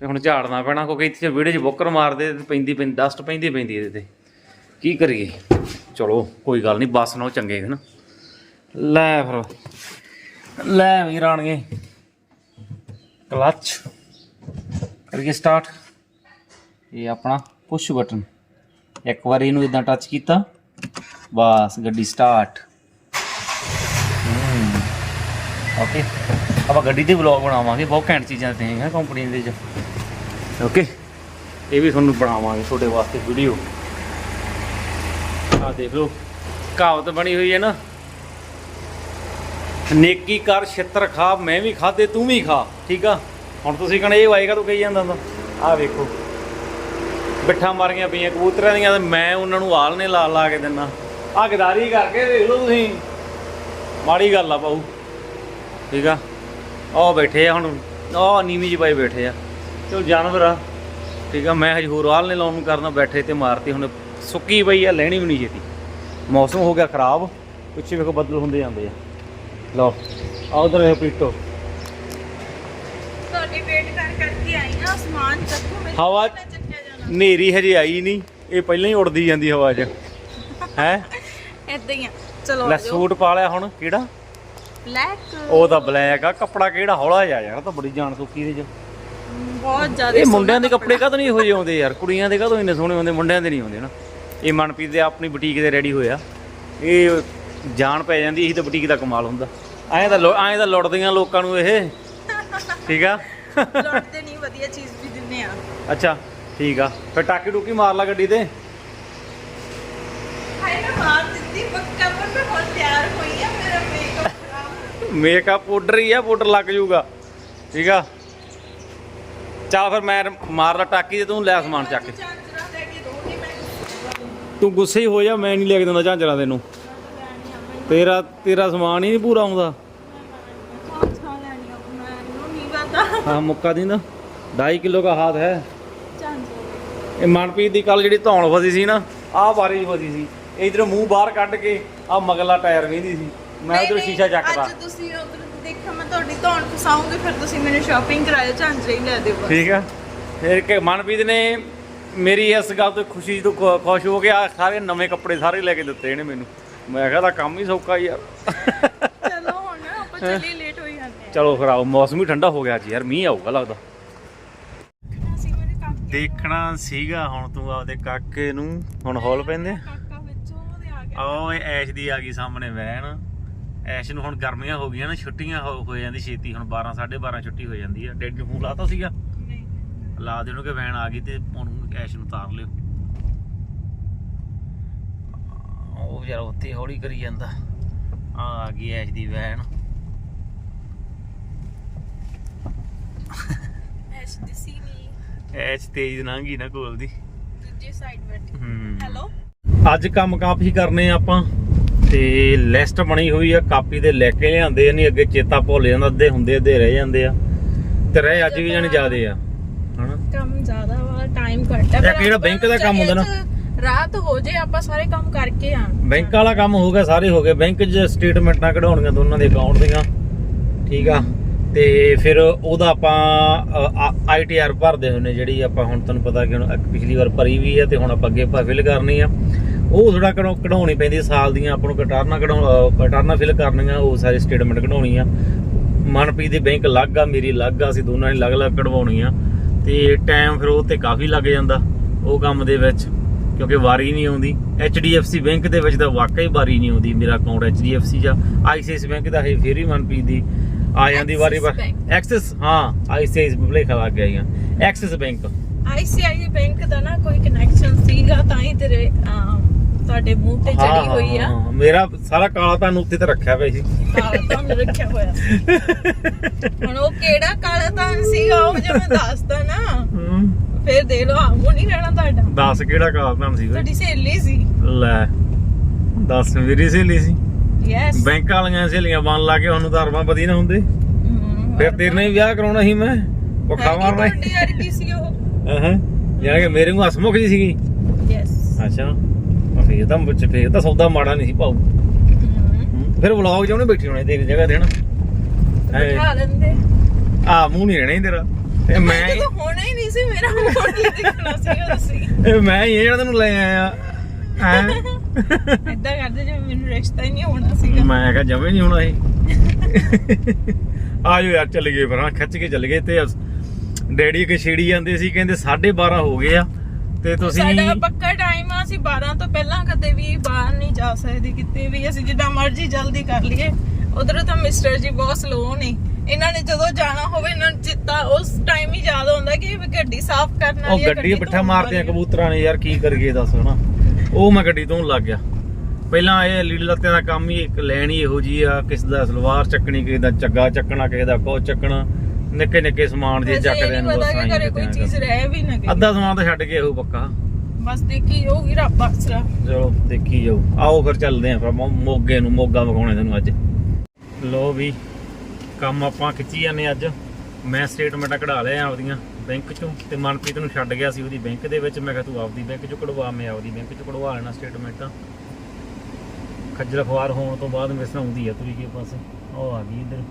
ਤੇ ਹੁਣ ਝਾੜਨਾ ਪੈਣਾ, ਕਿਉਂਕਿ ਇੱਥੇ ਵਿਹੜੇ 'ਚ ਬੋਕਰ ਮਾਰਦੇ ਤੇ ਪੈਂਦੀ ਪੈਂਦੀ ਡਸਟ ਪੈਂਦੀ ਪੈਂਦੀ ਇਹਦੇ ਤੇ। ਕੀ ਕਰੀਏ? ਚਲੋ, ਕੋਈ ਗੱਲ ਨਹੀਂ, ਬੱਸ ਨਾਲ ਚੰਗੇ ਹਨ ਲੈ ਫਿਰ, ਲੈ ਵੀ ਰਾਣਗੇ ਕਲਚ। ਕਰੀਏ ਸਟਾਰਟ ਇਹ ਆਪਣਾ ਪੁਸ਼ ਬਟਨ ਇੱਕ ਵਾਰ ਇਹਨੂੰ ਇਦਾਂ ਟੱਚ ਕੀਤਾ। ਬਸ, ਗੱਡੀ ਸਟਾਰਟ ਓਕੇ ਆਪਾਂ ਗੱਡੀ ਤੇ ਵਲੌਗ ਬਣਾਵਾਂਗੇ। ਬਹੁਤ ਘੈਂਟ ਚੀਜ਼ਾਂ ਤੇ ਕੰਪਨੀ ਦੇ ਚ ਓਕੇ ਇਹ ਵੀ ਤੁਹਾਨੂੰ ਬਣਾਵਾਂਗੇ ਤੁਹਾਡੇ ਵਾਸਤੇ ਵੀਡੀਓ ਆ ਦੇਖ ਲਓ। ਕਹਾਵਤ ਬਣੀ ਹੋਈ ਹੈ ਨਾ। ਨੇਕੀ ਕਰ, ਛਿੱਤਰ ਖਾ, ਮੈਂ ਵੀ ਖਾਦੇ ਤੂੰ ਵੀ ਖਾ। ਠੀਕ ਆ? ਹੁਣ ਤੁਸੀਂ ਕਹਣਾ ਇਹ ਵਾਏਗਾ ਤੂੰ ਕਹੀ ਜਾਂਦਾ ਹੁੰਦਾ। ਆ ਵੇਖੋ। ਬਿੱਠਾ ਮਾਰੀਆਂ ਪਈਆਂ, ਕਬੂਤਰਾਂ ਦੀਆਂ ਤੇ ਮੈਂ ਉਹਨਾਂ ਨੂੰ ਆਲ ਨੇ ਲਾ ਲਾ ਕੇ ਦਿੰਨਾ। ਆ ਗਦਾਰੀ ਕਰਕੇ ਦੇਖ ਲਓ ਤੁਸੀਂ। ਮਾੜੀ ਗੱਲ ਆ ਪਾਉ ਠੀਕ ਆ? ਉਹ ਬੈਠੇ ਆ ਹੁਣ। ਉਹ ਨੀਵੀਂ ਜਿਹੀ ਪਾਈ ਬੈਠੇ ਆ। ਚਲ ਜਾਨਵਰ ਆ। ਠੀਕ ਆ? ਮੈਂ ਹਜੇ ਹੋਰ ਆਲ ਨੇ ਲਾਉਣ ਨੂੰ ਕਰਨਾ, ਬੈਠੇ ਤੇ ਮਾਰਤੀ ਹੁਣ। ਸੁੱਕੀ ਪਈ ਆ, ਲੈਣੀ ਵੀ ਨਹੀਂ ਛੇਤੀ। ਮੌਸਮ ਹੋ ਗਿਆ ਖਰਾਬ। ਪਿੱਛੇ ਵੇਖੋ ਬੱਦਲ ਹੁੰਦੇ ਜਾਂਦੇ ਆ। ਲਓ ਆ ਉਧਰ ਇਹ ਪੀਟੋ। ਤੁਹਾਡੀ ਵੇਟ ਕਰ ਕਰਕੇ ਆਈ ਆ ਸਮਾਨ ਚੱਕੋ ਮੇਰੇ ਹਵਾ ਨਾਲ ਚੱਕਿਆ ਜਾਣਾ। ਨੇਰੀ ਹਜੇ ਆਈ ਨਹੀਂ ਇਹ ਪਹਿਲਾਂ ਹੀ ਉੜਦੀ ਜਾਂਦੀ ਹਵਾ 'ਚ। ਹੈ? ਏਦਾਂ ਹੀ ਆ। ਚਲੋ ਲੈ ਆ ਜਾਓ। ਸੂਟ ਪਾ ਲਿਆ ਹੁਣ ਕਿਹੜਾ? ਬਲੈਕ। ਉਹ ਤਾਂ ਬਲੈਕ ਆ ਕੱਪੜਾ ਕਿਹੜਾ ਹੌਲਾ ਜਿਹਾ ਯਾਰ ਉਹ ਤਾਂ ਬੜੀ ਜਾਨ ਸੁੱਕੀ ਇਹਦੇ 'ਚ। ਬਹੁਤ ਜ਼ਿਆਦਾ ਇਹ ਮੁੰਡਿਆਂ ਦੇ ਕੱਪੜੇ ਕਾਹਤੋਂ ਨਹੀਂ ਇਹੋ ਜਿਹੇ ਆਉਂਦੇ ਯਾਰ ਕੁੜੀਆਂ ਦੇ ਕਾਹਤੋਂ ਇੰਨੇ ਸੋਹਣੇ ਹੁੰਦੇ ਮੁੰਡਿਆਂ ਦੇ ਨਹੀਂ ਆਉਂਦੇ ਨਾ। ਇਹ ਮਨਪ੍ਰੀਤ ਦੇ ਆਪਣੀ ਬੁਟੀਕ ਦੇ ਰੈਡੀ ਹੋਇਆ ਇਹ ਜਾਨ ਪੈ ਜਾਂਦੀ ਇਹੀ ਤਾਂ ਬੁਟੀਕ ਦਾ ਕਮਾਲ ਹੁੰਦਾ। ਐਂ ਤਾਂ ਐਂ ਤਾਂ ਲੁੱਟਦੀਆਂ ਲੋਕਾਂ ਨੂੰ ਇਹ। ਠੀਕ ਆ? ਲੜਦੇ ਨਹੀਂ ਵਧੀਆ ਚੀਜ਼ ਵੀ ਦਿੰਨੇ ਆ। ਅੱਛਾ ਠੀਕ ਆ। ਫਿਰ ਟਾਕੀ ਟੂਕੀ ਮਾਰ ਲਾ ਗੱਡੀ ਤੇ। ਹਾਏ ਮੈਂ ਮਾਰ ਦਿੱਤੀ ਪੱਕਾ ਪਰ ਮੈਂ ਹੁਣ ਤਿਆਰ ਹੋਈ ਆ ਮੇਰਾ ਮੇਕਅਪ ਖਰਾਬ ਮੇਕਅਪ ਪਾਊਡਰ ਹੀ ਆ ਪਾਊਡਰ ਲੱਗ ਜਾਊਗਾ ਠੀਕ ਆ। ਚੱਲ ਫਿਰ ਮੈਂ ਮਾਰ ਲਾ ਟਾਕੀ ਤੇ ਤੂੰ ਲੈ ਸਮਾਨ ਚੱਕ ਕੇ। ਚਾਂਜਰਾ ਲੈ ਕੇ ਦੋਗੇ ਮੈਂ ਤੂੰ ਗੁੱਸੇ ਹੀ ਹੋ ਜਾ ਮੈਂ ਨਹੀਂ ਲੈ ਕੇ ਦਿੰਦਾ ਝਾਂਜਰਾਂ ਤੈਨੂੰ। ਤੇਰਾ ਤੇਰਾ ਸਮਾਨ ਹੀ ਨਹੀਂ ਪੂਰਾ ਆਉਂਦਾ ਕੌਣ ਸਾ ਲੈਣੀ ਆ ਮੈਨੂੰ ਨਹੀਂ ਪਤਾ ਹਾਂ ਮੁੱਕਾ ਦਿੰਦਾ 2.5 ਕਿਲੋ ਦਾ ਹਾਥ ਹੈ। ਇਹ ਮਨਪ੍ਰੀਤ ਦੀ ਕੱਲ ਜਿਹੜੀ ਧੌਣ ਫਸੀ ਸੀ ਨਾ ਆਹ ਬਾਰੀ ਫਸੀ ਸੀ। ਇਧਰ ਮੂੰਹ ਬਾਹਰ ਕੱਢ ਕੇ ਆਹ ਮਗਲਾ ਟਾਇਰ ਵੇਂਦੀ ਸੀ। ਮੈਂ ਉਧਰ ਸ਼ੀਸ਼ਾ ਚੱਕਦਾ। ਅੱਜ ਤੁਸੀਂ ਉਧਰ ਦੇਖੋ ਮੈਂ ਤੁਹਾਡੀ ਧੌਣ ਫਸਾਉਂਗੀ ਫਿਰ ਤੁਸੀਂ ਮੈਨੂੰ ਸ਼ਾਪਿੰਗ ਕਰਾਇਓ ਝਾਂਜਰੇ ਹੀ ਲੈ ਦਿਓ ਠੀਕ ਆ। ਫਿਰ ਕਿ ਮਨਪ੍ਰੀਤ ਨੇ ਮੇਰੀ ਇਸ ਗੱਲ ਤੋਂ ਖੁਸ਼ੀ ਤੋਂ ਖੁਸ਼ ਹੋ ਗਿਆ ਸਾਰੇ ਨਵੇਂ ਕੱਪੜੇ ਸਾਰੇ ਲੈ ਕੇ ਦਿੱਤੇ ਇਹਨੇ ਮੈਨੂੰ। ਮੈਂ ਕਿਹਾ ਤਾਂ ਕੰਮ ਹੀ ਸੌਖਾ ਯਾਰ ਚਲੋ ਹੁਣ ਆਪਾਂ ਚੱਲੀ ਲੇਟ ਹੋਈ ਜਾਂਦੇ ਚਲੋ ਫਿਰ ਆਓ ਮੌਸਮ ਵੀ ਠੰਡਾ ਹੋ ਗਿਆ ਅੱਜ ਯਾਰ ਮੀਂਹ ਆਊਗਾ ਲੱਗਦਾ। ਦੇਖਣਾ ਸੀਗਾ ਹੁਣ ਤੂੰ ਆਪਦੇ ਕਾਕੇ ਨੂੰ ਹੁਣ ਹੌਲ ਪੈਂਦੇ ਕਾਕਾ ਵਿੱਚੋਂ ਉਹਦੇ ਆ ਗਿਆ। ਆਓ ਇਹ ਐਸ਼ ਦੀ ਆ ਗਈ ਸਾਹਮਣੇ ਵੈਨ ਐਸ਼ ਨੂੰ ਹੁਣ ਗਰਮੀਆਂ ਹੋ ਗਈਆਂ ਨਾ ਛੁੱਟੀਆਂ ਹੋ ਹੋ ਜਾਂਦੀ ਛੇਤੀ ਹੁਣ 12 12:30 ਛੁੱਟੀ ਹੋ ਜਾਂਦੀ ਆ। ਡੈਡੀ ਨੂੰ ਫੋਨ ਲਾਤਾ ਸੀਗਾ। ਨਹੀਂ। ਲਾ ਦੇਣੋ ਕਿ ਵੈਨ ਆ ਗਈ ਤੇ ਉਹਨੂੰ ਐਸ਼ ਨੂੰ ਉਤਾਰ ਲਿਓ। ਉਹ ਯਾਰ ਉੱਤੇ ਹੌਲੀ ਕਰੀ ਜਾਂਦਾ। ਆ ਆ ਗਈ ਐਸ਼ ਦੀ ਵੈਨ ਐਸ਼ ਦਿਸੀ ਨਹੀਂ ਐਸ਼ ਤੇਜ਼ ਲੰਘੀ ਨਾ ਕੋਲ ਦੀ। ਦੂਜੀ ਸਾਈਡ ਬੈਠੀ। ਹੂੰ। ਹੈਲੋ ਅੱਜ ਕੰਮ ਕਾਫੀ ਕਰਨੇ ਆ ਆਪਾਂ ਤੇ ਲਿਸਟ ਬਣੀ ਹੋਈ ਆ ਕਾਪੀ ਤੇ ਲੈ ਕੇ ਲਿਆਂਦੇ ਆ ਨਹੀਂ ਅੱਗੇ ਚੇਤਾ ਭੁੱਲ ਜਾਂਦਾ ਅੱਧੇ ਹੁੰਦੇ ਅੱਧੇ ਰਹਿ ਜਾਂਦੇ ਆ। ਤੇ ਰਹਿ ਅੱਜ ਵੀ ਜਾਣੀ ਜ਼ਿਆਦੇ ਆ ਹਨਾ? ਕੰਮ ਜ਼ਿਆਦਾ ਵਾ ਟਾਈਮ ਘੱਟ ਹੈ ਇੱਕ ਜਿਹੜਾ ਬੈਂਕ ਦਾ ਕੰਮ ਹੁੰਦਾ ਨਾ। ਰਾਤ ਹੋ ਜੇ ਆਪਾਂ ਸਾਰੇ ਕੰਮ ਕਰਕੇ ਆ। ਬੈਂਕ ਵਾਲਾ ਕੰਮ ਹੋ ਗਿਆ ਸਾਰੇ ਹੋ ਗਏ। ਬੈਂਕ 'ਚ ਸਟੇਟਮੈਂਟਾਂ ਕਢਾਉਣੀਆਂ ਦੋਨਾਂ ਦੇ ਅਕਾਊਂਟ ਦੀਆਂ। ਠੀਕ ਆ? ਤੇ ਫਿਰ ਉਹਦਾ ਆਪਾਂ ਆਈਟੀਆਰ ਭਰਦੇ ਹੁੰਨੇ ਜਿਹੜੀ ਆਪਾਂ ਹੁਣ ਤੁਹਾਨੂੰ ਪਤਾ ਕਿ ਹੁਣ ਪਿਛਲੀ ਵਾਰ ਭਰੀ ਵੀ ਹੈ ਤੇ ਹੁਣ ਆਪਾਂ ਅੱਗੇ ਫਿਲ ਕਰਨੀ ਆ। ਉਹ ਥੋੜਾ ਕਢਾਉਣੀ ਪੈਂਦੀ ਸਾਲ ਦੀਆਂ ਆਪਾਂ ਨੂੰ ਕਟਾਰਨਾ ਕਢਾਉ ਕਟਾਰਨਾ ਫਿਲ ਕਰਨੀਆਂ, ਉਹ ਸਾਰੇ ਸਟੇਟਮੈਂਟ ਕਢਾਉਣੀ ਆ। ਮਨਪ੍ਰੀਤ ਦੀ ਬੈਂਕ ਅਲੱਗ ਆ, ਮੇਰੀ ਅਲੱਗ ਆ, ਅਸੀਂ ਦੋਨਾਂ ਨੇ ਅਲੱਗ-ਅਲੱਗ ਕਢਵਾਉਣੀ ਆ। ਤੇ ਟਾਈਮ ਫਿਰ ਉਹ ਤੇ ਕਾਫੀ ਲੱਗ ਜਾਂਦਾ, ਉਹ ਕੰਮ ਦੇ ਵਿੱਚ, ਕਿਉਂਕਿ ਵਾਰੀ ਨਹੀਂ ਆਉਂਦੀ। HDFC ਬੈਂਕ ਦੇ ਵਿੱਚ ਤਾਂ ਵਾਕਈ ਵਾਰੀ ਨਹੀਂ ਆਉਂਦੀ, ਮੇਰਾ ਅਕਾਊਂਟ HDFC ਜਾਂ ICICI ਬੈਂਕ ਦਾ ਹੈ ਫੇਰ ਹੀ ਮਨਪ੍ਰੀਤ ਦੀ ਆ ਜਾਂਦੀ ਵਾਰੀ Bank। ਐਕਸਿਸ ਹਾਂ ICICI ਭੁਲੇਖਾ ਲੱਗ ਗਿਆ ਜੀ। ਐਕਸਿਸ ਬੈਂਕ ਆਈਸੀਆਈ ਬੈਂਕ ਦਾ ਨਾ ਕੋਈ ਕਨੈਕਸ਼ਨ ਸੀਗਾ ਤਾਂ ਹੀ ਤੇਰੇ ਤੁਹਾਡੇ ਮੂੰਹ ਤੇ ਚੜੀ ਹੋਈ ਆ। ਮੇਰਾ ਸਾਰਾ ਕਾਲਾ ਤੁਹਾਨੂੰ ਉੱਤੇ ਤੇ ਰੱਖਿਆ ਪਿਆ ਸੀ। ਕਾਲਾ ਤਾਂ ਰੱਖਿਆ ਹੋਇਆ। ਹੁਣ ਉਹ ਕਿਹੜਾ ਕਾਲਾ ਤਾਂ ਸੀਗਾ ਉਹ ਜੇ ਮੈਂ ਦੱਸਦਾ ਨਾ। ਹੂੰ। ਫਿਰ ਦੇ ਲੋ ਆਮੂ ਨਹੀਂ ਰਹਿਣਾ ਤੁਹਾਡਾ। ਦੱਸ ਕਿਹੜਾ ਕਾਲਾ ਤੁਹਾਨੂੰ ਸੀ ਓਏ? ਤੁਹਾਡੀ ਸਹੇਲੀ ਸੀ। ਲੈ ਦੱਸ ਮੇਰੀ ਸਹੇਲੀ ਸੀ। ਯੈਸ ਬੈਂਕ ਵਾਲੀਆਂ ਸਹੇਲੀਆਂ ਬਣ ਲਾ ਕੇ ਉਹਨੂੰ ਧਰਮਾਂ ਪਤੀ ਨਾ ਹੁੰਦੇ। ਫਿਰ ਤੇਰੇ ਨਾਲ ਹੀ ਵਿਆਹ ਕਰਾਉਣਾ ਸੀ ਮੈਂ। ਭੁੱਖਾ ਮਾਰਨਾ ਸੀ ਤੁਹਾਡੀ ਯਾਰ ਕੀ ਸੀ ਉਹ? ਹਾਂ। ਯਾਨੀ ਕਿ ਮੇਰੇ ਨੂੰ ਹਸਮੁਖ ਜੀ ਸੀਗੀ। ਯੈਸ ਅੱਛਾ। ਫੇਰ ਤਾਂ ਬੱਚੇ ਫੇਰ ਤਾਂ ਸੌਦਾ ਮਾੜਾ ਨਹੀਂ ਸੀ ਪਾਉ ਫਿਰ ਵਲੌਗ ਉਹਨੇ ਬੈਠੀ ਹੋਣੀ ਤੇਰੀ ਜਗ੍ਹਾ ਤੇ ਹਨਾ? ਬਿਠਾ ਲੈਂਦੇ। ਆ ਮੂੰਹ ਨਹੀਂ ਰਹਿਣਾ ਹੀ ਤੇਰਾ। ਇਹ ਮੈਂ ਹੋਣਾ ਹੀ ਨਹੀਂ ਸੀ ਮੇਰਾ ਮੂਡ ਹੀ ਦਿਖਣਾ ਸੀਗਾ ਤੁਸੀਂ ਇਹ ਮੈਂ ਹੀ ਇਹ ਜਿਹੜਾ ਤੈਨੂੰ ਲੈ ਆਇਆ। ਹੈਂ? ਕਰਦੇ ਜਿਵੇਂ ਮੈਨੂੰ ਰਿਸ਼ਤਾ ਹੀ ਨਹੀਂ ਹੋਣਾ ਸੀਗਾ। ਮੈਂ ਕਿਹਾ ਜਮੇ ਨਹੀਂ ਹੋਣਾ ਇਹ। ਆਜੋ ਯਾਰ ਚੱਲ ਗਏ ਫਿਰ ਹਾਂ ਖਿੱਚ ਕੇ ਚੱਲ ਗਏ ਤੇ ਡੈਡੀ ਇੱਕ ਛੇੜੀ ਜਾਂਦੇ ਸੀ ਕਹਿੰਦੇ 12:30 ਹੋ ਗਏ ਆ। ਤੇ ਤੁਸੀਂ ਸਾਡਾ ਪੱਕਾ ਟਾਈਮ ਆ ਅਸੀਂ 12 ਤੋਂ ਪਹਿਲਾਂ ਕਦੇ ਵੀ ਬਾਹਰ ਨਹੀਂ ਜਾ ਸਕਦੇ ਕਿਤੇ ਵੀ। ਅਸੀਂ ਜਿੱਦਾਂ ਮਰਜ਼ੀ ਜਲਦੀ ਕਰ ਲਈਏ। ਉਧਰ ਤਾਂ ਮਿਸਟਰ ਜੀ ਬਹੁਤ ਸਲੋ ਨੇ। ਇਹਨਾਂ ਨੇ ਜਦੋਂ ਜਾਣਾ ਹੋਵੇ ਇਹਨਾਂ ਨੂੰ ਚਿੱਤਾ ਉਸ ਟਾਈਮ ਹੀ ਯਾਦ ਆਉਂਦਾ ਕਿ ਗੱਡੀ ਸਾਫ਼ ਕਰਨ ਉਹ ਵਾਲੀ ਗੱਡੀ ਪਿੱਠਾ ਮਾਰਦੇ ਆ। ਕਬੂਤਰਾਂ ਨੇ ਯਾਰ ਕੀ ਕਰੀਏ ਦੱਸ ਹਨਾ। ਉਹ ਮੈਂ ਗੱਡੀ ਤੋਂ ਲੱਗ ਗਿਆ। ਪਹਿਲਾਂ ਇਹ ਲੀੜ ਲੱਤਿਆਂ ਦਾ ਕੰਮ ਹੀ ਇੱਕ ਲੈਣ ਹੀ ਇਹੋ ਜੀ ਆ ਕਿਸ ਦਾ ਸਲਵਾਰ ਚੱਕਣੀ ਕਿਸੇ ਦਾ ਚੱਗਾ ਚੱਕਣਾ ਕਿਸੇ ਦਾ ਕੋ ਚੱਕਣਾ ਨਿੱਕੇ ਨਿੱਕੇ ਸਮਾਨ ਜੇ ਚੱਕਦੇ ਨੂੰ ਬਸ ਕਿ ਘਰੇ ਆਈਂ ਕੋਈ ਚੀਜ਼ ਰਹਿ ਵੀ ਨਾ ਗਈ। ਅੱਧਾ ਸਮਾਨ ਤਾਂ ਛੱਡ ਕੇ ਇਹੋ ਪੱਕਾ। ਬਸ ਦੇਖੀ ਹੋਊਗੀ ਰੱਬ ਆਸਰਾ। ਚਲੋ ਦੇਖੀ ਜਾਓ ਆਓ ਫਿਰ ਚੱਲਦੇ ਆਂ ਫਿਰ ਮੋਗੇ ਨੂੰ ਮੋਗਾ ਵਿਖਾਉਣੇ ਤੁਹਾਨੂੰ ਅੱਜ। ਲੋ ਵੀ ਕੰਮ ਆਪਾਂ ਖਿੱਚੀ ਜਾਂਦੇ ਅੱਜ। ਮੈਂ ਸਟੇਟਮੈਂਟਾਂ ਕਢਾ ਲਿਆ ਆਪਦੀਆਂ। ਬੈਂਕ ਚੋਂ ਤੇ ਮਨਪ੍ਰੀਤ ਨੂੰ ਛੱਡ ਗਿਆ ਸੀ ਉਹਦੀ ਬੈਂਕ ਦੇ ਵਿੱਚ। ਮੈਂ ਕਿਹਾ, ਤੂੰ ਆਪਦੀ ਬੈਂਕ ਚੋਂ ਕਢਵਾ, ਮੈਂ ਆਪਦੀ ਬੈਂਕ ਚੋਂ ਕਢਵਾ ਲੈਣਾ ਸਟੇਟਮੈਂਟਾਂ। ਖੱਜਲ ਖਵਾਰ ਹੋਣ ਤੋਂ ਬਾਅਦ ਮੇਰੇ ਨਾਲ ਆਉਂਦੀ ਆ ਤੁਰੀ ਕੇ ਪਾਸੇ। ਉਹ ਆ ਗਈ ਇੱਧਰ।